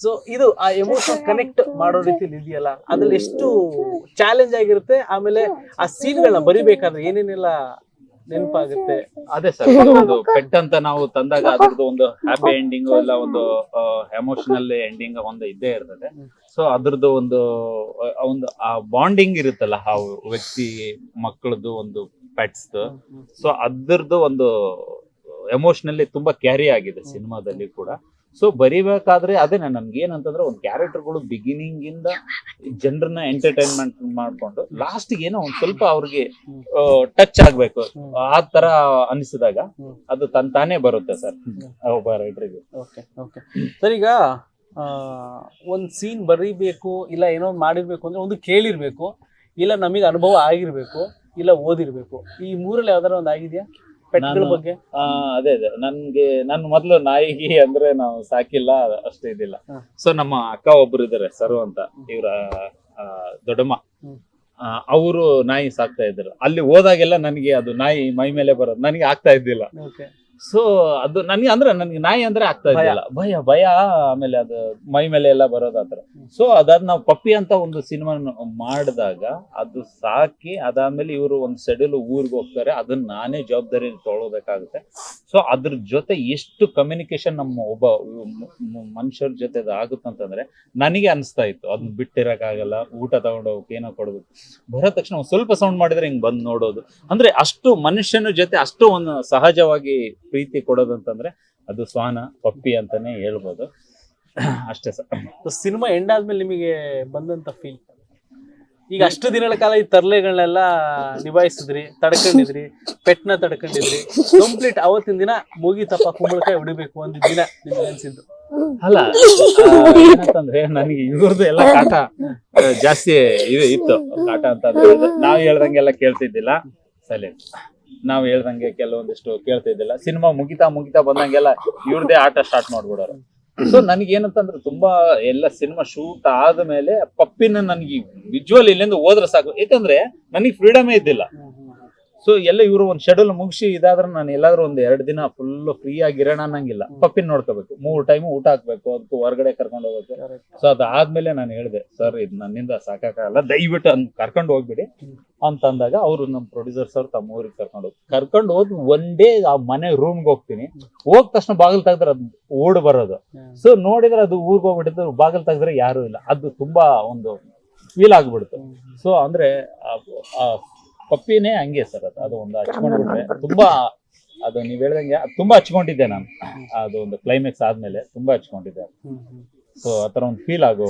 ಸೊ ಇದು ಆ ಎಮೋಷನ್ ಕನೆಕ್ಟ್ ಮಾಡೋ ರೀತಿಲಿ ಇದೆಯಲ್ಲ, ಅದ್ರಲ್ಲಿ ಎಷ್ಟು ಚಾಲೆಂಜ್ ಆಗಿರುತ್ತೆ, ಆಮೇಲೆ ಆ ಸೀನ್ಗಳನ್ನ ಬರಿಬೇಕಾದ್ರೆ ಏನೇನೆಲ್ಲ ನೆನಪಾಗುತ್ತೆ? ಅದೇ ಸರ್, ಒಂದು ಪೆಟ್ ಅಂತ ನಾವು ತಂದಾಗ ಅದ್ರದ್ದು ಒಂದು ಹ್ಯಾಪಿ ಎಂಡಿಂಗ್ ಇಲ್ಲ ಒಂದು ಎಮೋಷನಲ್ ಎಂಡಿಂಗ್ ಒಂದು ಇದ್ದೇ ಇರ್ತದೆ. ಸೊ ಅದ್ರದ್ದು ಒಂದು ಒಂದು ಆ ಬಾಂಡಿಂಗ್ ಇರುತ್ತಲ್ಲ ಆ ವ್ಯಕ್ತಿ ಮಕ್ಕಳದ್ದು ಒಂದು ಪೆಟ್ಸ್ ಸೊ ಅದ್ರದ್ದು ಒಂದು ಎಮೋಷನಲಿ ತುಂಬಾ ಕ್ಯಾರಿ ಆಗಿದೆ ಸಿನಿಮಾದಲ್ಲಿ ಕೂಡ. ಸೊ ಬರಿಬೇಕಾದ್ರೆ ಅದೇ ನನ್ಗೆ ಏನಂತಂದ್ರೆ ಒಂದು ಕ್ಯಾರೆಕ್ಟರ್ಗಳು ಬಿಗಿನಿಂಗ್ ಇಂದ ಜನರನ್ನ ಎಂಟರ್ಟೈನ್ಮೆಂಟ್ ಮಾಡ್ಕೊಂಡು ಲಾಸ್ಟ್ ಏನೋ ಒಂದ್ ಸ್ವಲ್ಪ ಅವ್ರಿಗೆ ಟಚ್ ಆಗ್ಬೇಕು. ಆ ತರ ಅನಿಸಿದಾಗ ಅದು ತನ್ ತಾನೇ ಬರುತ್ತೆ ಸರ್. ಒಬ್ಬ ರೈಟರ್ಗೆ ಸರ್ ಈಗ ಒಂದ್ ಸೀನ್ ಬರೀಬೇಕು ಇಲ್ಲ ಏನೋ ಒಂದು ಮಾಡಿರಬೇಕು ಅಂದ್ರೆ ಒಂದು ಕೇಳಿರಬೇಕು ಇಲ್ಲ ನಮಗೆ ಅನುಭವ ಆಗಿರಬೇಕು ಇಲ್ಲ ಓದಿರಬೇಕು. ಈ ಮೂರಲ್ಲಿ ಯಾವ್ದಾರ ಒಂದು ಆಗಿದೆಯಾ? ಪೆಟ್ಗಳ ಬಗ್ಗೆ? ಅದೇ ಅದೇ. ನನ್ಗೆ ನನ್ ಮೊದಲು ನಾಯಿಗೆ ಅಂದ್ರೆ ನಾವು ಸಾಕಿಲ್ಲ ಅಷ್ಟು ಇದಿಲ್ಲ. ಸೊ ನಮ್ಮ ಅಕ್ಕ ಒಬ್ರು ಇದ್ದಾರೆ ಸರು ಅಂತ. ಇವರ ದೊಡ್ಡಮ್ಮ. ಅವರು ನಾಯಿ ಸಾಕ್ತಾ ಇದ್ರು ಅಲ್ಲಿ ಹೋದಾಗೆಲ್ಲ ನನಗೆ ಅದು ನಾಯಿ ಮೈ ಮೇಲೆ ಬರೋದು. ನನಗೆ ಆಗ್ತಾ ಇದ್ದಿಲ್ಲ. ಸೊ ಅದು ನನಗೆ ಅಂದ್ರೆ ನನಗೆ ನಾಯಿ ಅಂದ್ರೆ ಆಗ್ತಾ ಇದೆಯಲ್ಲ ಇದ್ದಿಲ್ಲ. ಭಯ ಭಯ ಆಮೇಲೆ ಅದು ಮೈ ಮೇಲೆ ಎಲ್ಲ ಬರೋದಾದ್ರೆ ಸೊ ಅದಾದ ನಾವು ಪಪ್ಪಿ ಅಂತ ಒಂದು ಸಿನಿಮಾ ಮಾಡಿದಾಗ ಅದು ಸಾಕಿ ಅದಾದ್ಮೇಲೆ ಇವರು ಒಂದು ಸೆಡ್ಯೂಲ್ ಊರಿಗೆ ಹೋಗ್ತಾರೆ. ಅದನ್ನ ನಾನೇ ಜವಾಬ್ದಾರಿ ತೊಗೊಳ್ಬೇಕಾಗುತ್ತೆ. ಸೊ ಅದ್ರ ಜೊತೆ ಎಷ್ಟು ಕಮ್ಯುನಿಕೇಶನ್ ನಮ್ಮ ಒಬ್ಬ ಮನುಷ್ಯರ ಜೊತೆ ಆಗುತ್ತಂತಂದ್ರೆ ನನಗೆ ಅನಿಸ್ತಾ ಇತ್ತು. ಅದನ್ನ ಬಿಟ್ಟಿರಕ್ಕಾಗಲ್ಲ ಊಟ ತಗೊಂಡು ಹೋಗಕ್ಕೆ ಏನೋ ಕೊಡ್ಬೇಕು. ಬರೋ ತಕ್ಷಣ ಒಂದ್ ಸ್ವಲ್ಪ ಸೌಂಡ್ ಮಾಡಿದ್ರೆ ಹಿಂಗ್ ಬಂದ್ ನೋಡೋದು. ಅಂದ್ರೆ ಅಷ್ಟು ಮನುಷ್ಯನ ಜೊತೆ ಅಷ್ಟು ಒಂದು ಸಹಜವಾಗಿ ಪ್ರೀತಿ ಕೊಡೋದಂತಂದ್ರೆ ಅದು ಶ್ವಾನ ಪಪ್ಪಿ ಅಂತಾನೆ ಹೇಳ್ಬೋದು. ಅಷ್ಟೇ ಸರ್. ಸಿನಿಮಾ ಎಂಡ್ ಆದ್ಮೇಲೆ ನಿಮಗೆ ಬಂದಂತ ಫೀಲ್ ಈಗ ಅಷ್ಟು ದಿನಗಳ ಕಾಲ ಈ ತರಲೆಗಳನ್ನೆಲ್ಲ ನಿಭಾಯಿಸಿದ್ರಿ ತಡ್ಕೊಂಡಿದ್ರಿ ಪೆಟ್ನ ತಡ್ಕೊಂಡಿದ್ರಿ ಕಂಪ್ಲೀಟ್ ಅವತ್ತಿನ ದಿನ ಮುಗಿತಪ್ಪ ಕುಂಬಳಕಾಯಿ ಹೊಡಿಬೇಕು ಒಂದು ದಿನ ನಿಮ್ಗೆ ಅನ್ಸಿದ್ದು ಅಲ್ಲ ಏನಂತಂದ್ರೆ ನನಗೆ ಇವ್ರದ್ದು ಎಲ್ಲ ಕಾಟ ಜಾಸ್ತಿ ಇದು ಇತ್ತು. ಕಾಟ ಅಂತ ನಾವು ನಾವ್ ಹೇಳ್ದಂಗೆಲ್ಲ ಕೇಳ್ತಿದ್ದಿಲ್ಲ. ಸೈಲೆಂಟ್. ನಾವ್ ಹೇಳ್ದಂಗೆ ಕೆಲವೊಂದಿಷ್ಟು ಕೇಳ್ತಾ ಇದ್ದಿಲ್ಲ. ಸಿನಿಮಾ ಮುಗಿತಾ ಮುಗಿತಾ ಬಂದಂಗೆಲ್ಲ ಇವ್ರದೇ ಆಟ ಸ್ಟಾರ್ಟ್ ಮಾಡ್ಬಿಡೋರು. ಸೊ ನನಗೆ ಏನಂತಂದ್ರೆ ತುಂಬಾ ಎಲ್ಲ ಸಿನಿಮಾ ಶೂಟ್ ಆದ್ಮೇಲೆ ಪಪ್ಪಿನ ನನಗೆ ವಿಜುವಲ್ ಇಲ್ಲಿಂದ ಹೋದ್ರೆ ಸಾಕು. ಯಾಕಂದ್ರೆ ನನಗೆ ಫ್ರೀಡಮೇ ಇದ್ದಿಲ್ಲ. ಸೊ ಎಲ್ಲ ಇವರು ಒಂದು ಶೆಡ್ಯೂಲ್ ಮುಗಿಸಿ ಇದಾದ್ರೆ ನಾನು ಎಲ್ಲಾದ್ರೂ ಒಂದ್ ಎರಡು ದಿನ ಫುಲ್ ಫ್ರೀ ಆಗಿರೋಣ ಅನ್ನಂಗಿಲ್ಲ. ಪಪ್ಪಿನ ನೋಡ್ಕೋಬೇಕು. ಮೂರು ಟೈಮ್ ಊಟ ಹಾಕ್ಬೇಕು ಅದಕ್ಕೂ ಹೊರಗಡೆ ಕರ್ಕೊಂಡು ಹೋಗ್ಬೇಕು ಸೊ ಅದಾದ್ಮೇಲೆ ನಾನು ಹೇಳಿದೆ ಸರ್ ಇದು ನನ್ನಿಂದ ಸಾಕಾಗಲ್ಲ. ದಯವಿಟ್ಟು ಅನ್ ಕರ್ಕೊಂಡು ಹೋಗ್ಬಿಡಿ. ಅಂತ ಅಂದಾಗ ಅವರು ನಮ್ಮ ಪ್ರೊಡ್ಯೂಸರ್ ಸರ್ ತಮ್ಮ ಊರಿಗೆ ಕರ್ಕೊಂಡು ಹೋಗಿ ಕರ್ಕೊಂಡು ಹೋದ್ ಒನ್ ಡೇ ಆ ಮನೆ ರೂಮ್ಗೆ ಹೋಗ್ತೀನಿ. ಹೋಗ್ ತಕ್ಷಣ ಬಾಗಿಲು ತೆಗ್ದ್ರೆ ಅದು ಓಡ್ ಬರೋದು. ಸೊ ನೋಡಿದ್ರೆ ಅದು ಊರಿಗೆ ಹೋಗ್ಬಿಟ್ಟಿದ್ರೆ ಬಾಗಿಲು ತೆಗ್ದ್ರೆ ಯಾರು ಇಲ್ಲ. ಅದು ತುಂಬಾ ಒಂದು ಫೀಲ್ ಆಗ್ಬಿಡ್ತು. ಸೊ ಅಂದ್ರೆ ಪಪ್ಪಿನೇ ಹಂಗೆ ಸರ್ ಅದು. ಅದು ಒಂದು ಹಚ್ಕೊಂಡ್ಬಿಟ್ರೆ ತುಂಬಾ ಅದು ನೀವ್ ಹೇಳ್ದಂಗೆ ಅದ್ ತುಂಬಾ ಹಚ್ಕೊಂಡಿದ್ದೆ ನಾನು. ಅದು ಒಂದು ಕ್ಲೈಮ್ಯಾಕ್ಸ್ ಆದ್ಮೇಲೆ ತುಂಬಾ ಹಚ್ಕೊಂಡಿದ್ದೆ ಸೊ ಆತರ ಒಂದು ಫೀಲ್ ಆಗೋ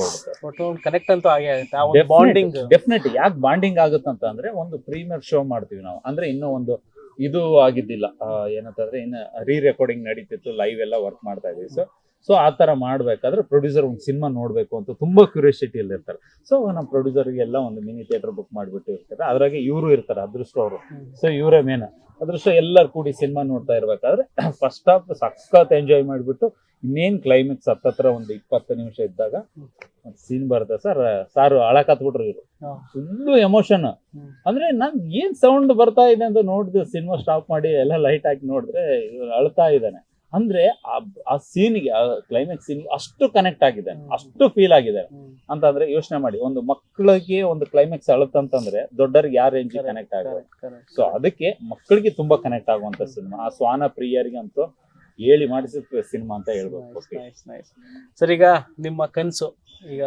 ಕನೆಕ್ಟ್ ಅಂತೂ ಆಗೇ ಆಗುತ್ತೆ. ಆ ಒಂದು ಬಾಂಡಿಂಗ್ ಡೆಫಿನೆಟ್ ಯಾಕೆ ಬಾಂಡಿಂಗ್ ಆಗುತ್ತಂತ ಅಂದ್ರೆ ಒಂದು ಪ್ರೀಮಿಯರ್ ಶೋ ಮಾಡ್ತೀವಿ ನಾವು. ಅಂದ್ರೆ ಇನ್ನೂ ಒಂದು ಇದು ಆಗಿದ್ದಿಲ್ಲ. ಆ, ಏನಂತಂದ್ರೆ ಇನ್ನು ರೀ ರೆಕಾರ್ಡಿಂಗ್ ನಡೀತಿತ್ತು ಲೈವ್ ಎಲ್ಲ ವರ್ಕ್ ಮಾಡ್ತಾ ಇದೀವಿ ಸೊ ಸೊ ಆ ತರ ಮಾಡ್ಬೇಕಾದ್ರೆ ಪ್ರೊಡ್ಯೂಸರ್ ಒಂದು ಸಿನಿಮಾ ನೋಡಬೇಕು ಅಂತ ತುಂಬಾ ಕ್ಯೂರಿಯಾಸಿಟಿಯಲ್ಲಿ ಇರ್ತಾರೆ. ಸೊ ನಮ್ಮ ಪ್ರೊಡ್ಯೂಸರ್ ಎಲ್ಲ ಒಂದು ಮಿನಿ ಥಿಯೇಟರ್ ಬುಕ್ ಮಾಡ್ಬಿಟ್ಟು ಇರ್ತಾರೆ. ಅದ್ರಾಗೆ ಇವರು ಇರ್ತಾರೆ ಅದೃಷ್ಟ ಅವರು. ಸೊ ಇವರೇ ಮೇನ್ ಅದೃಷ್ಟ ಎಲ್ಲರೂ ಕೂಡಿ ಸಿನಿಮಾ ನೋಡ್ತಾ ಇರ್ಬೇಕಾದ್ರೆ [CLEARS THROAT] ಫಸ್ಟ್ ಆಫ್ ಸಖತ್ ಎಂಜಾಯ್ ಮಾಡಿಬಿಟ್ಟು ಇನ್ನೇನ್ ಕ್ಲೈಮ್ಯಾಕ್ಸ್ ಹತ್ತತ್ರ ಒಂದು ಇಪ್ಪತ್ತು ನಿಮಿಷ ಇದ್ದಾಗ ಸೀನ್ ಬರುತ್ತೆ. ಸರ್ ಸಾರು ಅಳಕತ್ಬಿಟ್ರು ಇವರು. ಫುಲ್ಲು ಎಮೋಷನ್ ಅಂದ್ರೆ ನಾನ್ ಏನ್ ಸೌಂಡ್ ಬರ್ತಾ ಇದೆ ಅಂತ ನೋಡಿದೆ ಸಿನಿಮಾ ಸ್ಟಾಪ್ ಮಾಡಿ ಎಲ್ಲ ಲೈಟ್ ಹಾಕಿ ನೋಡಿದ್ರೆ ಇವ್ರು ಅಳ್ತಾ ಇದ್ದಾನೆ ಅಂದ್ರೆ ಆ- ಆ ಸೀನ್ಗೆ ಕ್ಲೈಮ್ಯಾಕ್ಸ್ ಸೀನ್ ಅಷ್ಟು ಕನೆಕ್ಟ್ ಆಗಿದ್ದಾನೆ ಅಷ್ಟು ಫೀಲ್ ಆಗಿದ್ದಾರೆ ಅಂತಂದ್ರೆ ಯೋಚನೆ ಮಾಡಿ ಒಂದು ಮಕ್ಕಳಿಗೆ ಒಂದು ಕ್ಲೈಮ್ಯಾಕ್ಸ್ ಅಳುತ್ತಂತಂದ್ರೆ ದೊಡ್ಡರಿಗೆ ಯಾವ ರೇಂಜ್ ಕನೆಕ್ಟ್ ಆಗುತ್ತೆ ಸೊ ಅದಕ್ಕೆ ಮಕ್ಕಳಿಗೆ ತುಂಬಾ ಕನೆಕ್ಟ್ ಆಗುವಂತ ಸಿನಿಮಾ ಆ ಸ್ವಾನ ಪ್ರಿಯರಿಗೆ ಅಂತೂ ಹೇಳಿ ಮಾಡಿಸಿದ ಸಿನಿಮಾ ಅಂತ ಹೇಳ್ಬೋದು. ಸರ್ ಈಗ ನಿಮ್ಮ ಕನಸು ಈಗ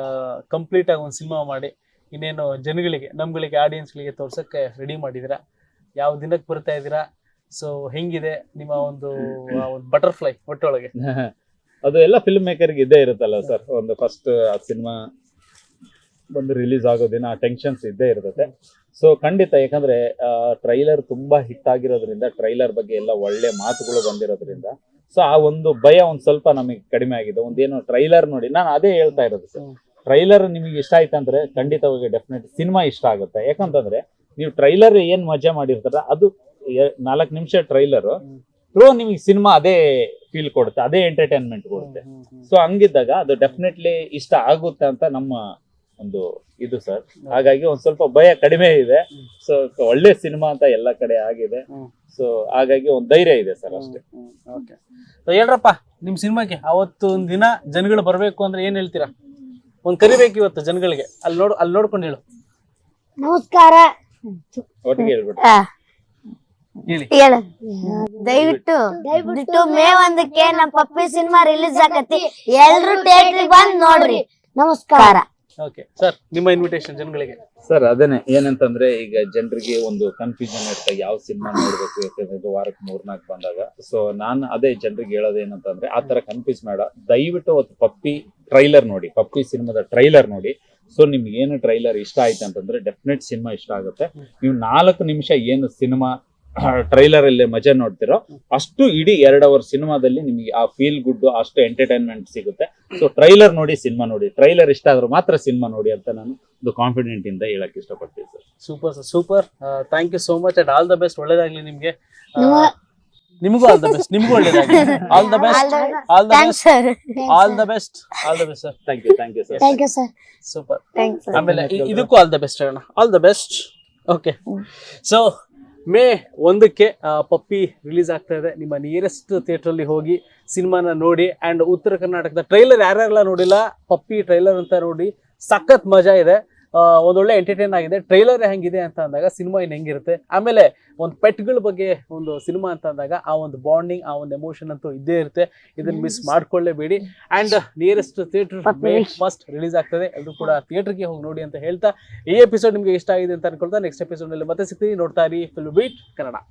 ಕಂಪ್ಲೀಟ್ ಆಗಿ ಒಂದು ಸಿನಿಮಾ ಮಾಡಿ ಇನ್ನೇನು ಜನಗಳಿಗೆ ನಮ್ಗಳಿಗೆ ಆಡಿಯನ್ಸ್ಗಳಿಗೆ ತೋರ್ಸಕ್ಕೆ ರೆಡಿ ಮಾಡಿದೀರ ಯಾವ ದಿನಕ್ಕೆ ಬರ್ತಾ ಇದ್ದೀರಾ? ಸೊ ಹೆಂಗಿದೆ ನಿಮ್ಮ ಒಂದು ಬಟರ್ಫ್ಲೈ ಒಟ್ಟೊಳಗೆ [LAUGHS] ಅದು ಎಲ್ಲ ಫಿಲ್ಮ್ ಮೇಕರ್ಗೆ ಇದ್ದೇ ಇರುತ್ತಲ್ಲ ಸರ್ ಒಂದು ಫಸ್ಟ್ ಆ ಸಿನಿಮಾ ಬಂದು ರಿಲೀಸ್ ಆಗೋದಿನ ಆ ಟೆನ್ಷನ್ಸ್ ಇದ್ದೇ ಇರುತ್ತೆ ಸೊ ಖಂಡಿತ ಯಾಕಂದ್ರೆ ಟ್ರೈಲರ್ ತುಂಬಾ ಹಿಟ್ ಆಗಿರೋದ್ರಿಂದ ಟ್ರೈಲರ್ ಬಗ್ಗೆ ಎಲ್ಲ ಒಳ್ಳೆ ಮಾತುಗಳು ಬಂದಿರೋದ್ರಿಂದ ಸೊ ಆ ಒಂದು ಭಯ ಒಂದ್ ಸ್ವಲ್ಪ ನಮಗೆ ಕಡಿಮೆ ಆಗಿದೆ. ಒಂದೇನೋ ಟ್ರೈಲರ್ ನೋಡಿ ನಾನು ಅದೇ ಹೇಳ್ತಾ ಇರೋದು ಸರ್ ಟ್ರೈಲರ್ ನಿಮಗೆ ಇಷ್ಟ ಆಯ್ತಂದ್ರೆ ಖಂಡಿತವಾಗಿ ಡೆಫಿನೆಟ್ ಸಿನಿಮಾ ಇಷ್ಟ ಆಗುತ್ತೆ. ಯಾಕಂತಂದ್ರೆ ನೀವು ಟ್ರೈಲರ್ ಏನ್ ಮಜಾ ಮಾಡಿರ್ತಾರ ಅದು ನಾಲ್ಕು ನಿಮಿಷ ಟ್ರೈಲರ್ ಥ್ರೋ ನಿಮಗೆ ಸಿನಿಮಾ ಅದೇ ಫೀಲ್ ಕೊಡುತ್ತೆ ಅದೇ ಎಂಟರ್ಟೈನ್ಮೆಂಟ್ ಕೊಡುತ್ತೆ. ಸೊ ಹಂಗಿದ್ದಾಗ ಅದು ಡೆಫಿನೆಟ್ಲಿ ಇಷ್ಟ ಆಗುತ್ತೆ ಅಂತ ನಮ್ಮ ಒಂದು ಇದು ಸರ್ ಹಾಗಾಗಿ ಒಂದ್ ಸ್ವಲ್ಪ ಭಯ ಕಡಿಮೆ ಇದೆ. ಸೊ ಒಳ್ಳೆ ಸಿನಿಮಾ ಅಂತ ಎಲ್ಲ ಕಡೆ ಆಗಿದೆ. ಸೊ ಹಾಗಾಗಿ ಒಂದ್ ಧೈರ್ಯ ಇದೆ ಸರ್ ಅಷ್ಟೇ. ಓಕೆ ಹೇಳ್ರಪ್ಪ ನಿಮ್ ಸಿನಿಮಾಗೆ ಅವತ್ತು ಒಂದ್ ದಿನ ಜನಗಳು ಬರ್ಬೇಕು ಅಂದ್ರೆ ಏನ್ ಹೇಳ್ತೀರಾ? ಒಂದ್ ಕರಿಬೇಕು ಇವತ್ತು ಜನಗಳಿಗೆ. ಅಲ್ಲಿ ನೋಡ್ ಅಲ್ಲಿ ನೋಡ್ಕೊಂಡು ಹೇಳು. ನಮಸ್ಕಾರ. ಒಟ್ಟಿಗೆ ಹೇಳ್ಬಿಟ್ಟು. ಹೇಳಿ. ಹೇಳ. ದಯವಿಟ್ಟು ದಯವಿಟ್ಟು ಮೇ ಒಂದಕ್ಕೆ ನಮ್ಮ ಪಪ್ಪಿ ಸಿನಿಮಾ ರಿಲೀಸ್ ಆಗತ್ತಿ. ಎಲ್ರು ಥಿಯೇಟರ್ ಬಂದ್ ನೋಡ್ರಿ. ನಮಸ್ಕಾರ. ಓಕೆ ಸರ್ ನಿಮ್ಮ ಇನ್ವಿಟೇಷನ್ ಜನಗಳಿಗೆ. ಸರ್ ಅದೇನೆ ಏನಂತಂದ್ರೆ ಈಗ ಜನರಿಗೆ ಒಂದು ಕನ್ಫ್ಯೂಷನ್ ಇರುತ್ತೆ ಯಾವ ಸಿನಿಮಾ ನೋಡ್ಬೇಕು ಯಾಕಂದ್ರೆ ಇದು ವಾರಕ್ಕೆ ಮೂರ್ನಾಲ್ಕು ಬಂದಾಗ. ಸೊ ನಾನು ಅದೇ ಜನರಿಗೆ ಹೇಳೋದು ಏನಂತಂದ್ರೆ ಆ ತರ ಕನ್ಫ್ಯೂಸ್ ಮಾಡ ದಯವಿಟ್ಟು ಒಂದು ಪಪ್ಪಿ ಟ್ರೈಲರ್ ನೋಡಿ ಪಪ್ಪಿ ಸಿನಿಮಾದ ಟ್ರೈಲರ್ ನೋಡಿ. ಸೊ ನಿಮ್ಗೆ ಏನು ಟ್ರೈಲರ್ ಇಷ್ಟ ಆಯ್ತು ಅಂತಂದ್ರೆ ಡೆಫಿನೆಟ್ ಸಿನಿಮಾ ಇಷ್ಟ ಆಗುತ್ತೆ. ನೀವು ನಾಲ್ಕು ನಿಮಿಷ ಏನು ಸಿನಿಮಾ ಟ್ರೈಲರ್ ಅಲ್ಲಿ ಮಜಾ ನೋಡ್ತಿರೋ ಅಷ್ಟು ಇಡೀ ಎರಡ್ ಅವರ್ ಸಿನಿಮಾದಲ್ಲಿ ನಿಮಗೆ ಆ ಫೀಲ್ ಗುಡ್ ಅಷ್ಟು ಎಂಟರ್ಟೈನ್ಮೆಂಟ್ ಸಿಗುತ್ತೆ. ಸೊ ಟ್ರೈಲರ್ ನೋಡಿ ಸಿನಿಮಾ ನೋಡಿ. ಟ್ರೈಲರ್ ಇಷ್ಟ ಆದ್ರೂ ಮಾತ್ರ ಸಿನಿಮಾ ನೋಡಿ ಅಂತ ನಾನು ಒಂದು ಕಾನ್ಫಿಡೆಂಟ್ ಇಂದ ಹೇಳಕ್ ಇಷ್ಟಪಡ್ತೀನಿ sir. Super sir super thank you so much and all the best ಒಳ್ಳೇದಾಗ್ಲಿ ನಿಮ್ಗೆ. ನಿಮಗೂ ಆಲ್ ದ ಬೆಸ್ಟ್ ನಿಮ್ಗೂ ಒಳ್ಳೇದಾಗ್ಲಿ. All the best all the thanks best sir all the best all the best sir thank you thank you sir thank you sir super thanks ಆಮೇಲೆ ಇದಕ್ಕೂ all the best ಹೇಳೋಣ all the best okay so May ಒಂದಕ್ಕೆ Puppy release ಆಗ್ತಾ ಇದೆ. ನಿಮ್ಮ nearest ಥಿಯೇಟ್ರಲ್ಲಿ ಹೋಗಿ ಸಿನಿಮಾನ ನೋಡಿ ಆ್ಯಂಡ್ ಉತ್ತರ ಕರ್ನಾಟಕದ ಟ್ರೈಲರ್ ಯಾರ್ಯಾರೆಲ್ಲ ನೋಡಿಲ್ಲ, ಪಪ್ಪಿ ಟ್ರೈಲರ್ ಅಂತ ನೋಡಿ, ಸಖತ್ ಮಜಾ ಇದೆ. ಒಂದೊಳ್ಳೆ ಎಂಟರ್ಟೈನ್ ಆಗಿದೆ. ಟ್ರೈಲರ್ ಹೆಂಗಿದೆ ಅಂತ ಅಂದಾಗ ಸಿನಿಮಾ ಇನ್ನು ಹೆಂಗಿರುತ್ತೆ. ಆಮೇಲೆ ಒಂದು ಪೆಟ್ಗಳ ಬಗ್ಗೆ ಒಂದು ಸಿನಿಮಾ ಅಂತ ಅಂದಾಗ ಆ ಒಂದು ಬಾಂಡಿಂಗ್ ಆ ಒಂದು ಎಮೋಷನ್ ಅಂತೂ ಇದ್ದೇ ಇರುತ್ತೆ. ಇದನ್ನ miss ಮಾಡ್ಕೊಳ್ಳೇಬೇಡಿ and nearest theatre first release ಆಗ್ತದೆ. ಎಲ್ಲರೂ ಕೂಡ ಥಿಯೇಟರ್ಗೆ ಹೋಗಿ ನೋಡಿ ಅಂತ ಹೇಳ್ತಾ ಈ ಎಪಿಸೋಡ್ ನಿಮಗೆ ಇಷ್ಟ ಆಗಿದೆ ಅಂತ ಅನ್ಕೊಳ್ತಾ ನೆಕ್ಸ್ಟ್ ಎಪಿಸೋಡ್ನಲ್ಲಿ ಮತ್ತೆ ಸಿಗ್ತೀವಿ ನೋಡ್ತಾ ಇರಿ ಫಿಲ್ಮ್ ಬೀಟ್ ಕನ್ನಡ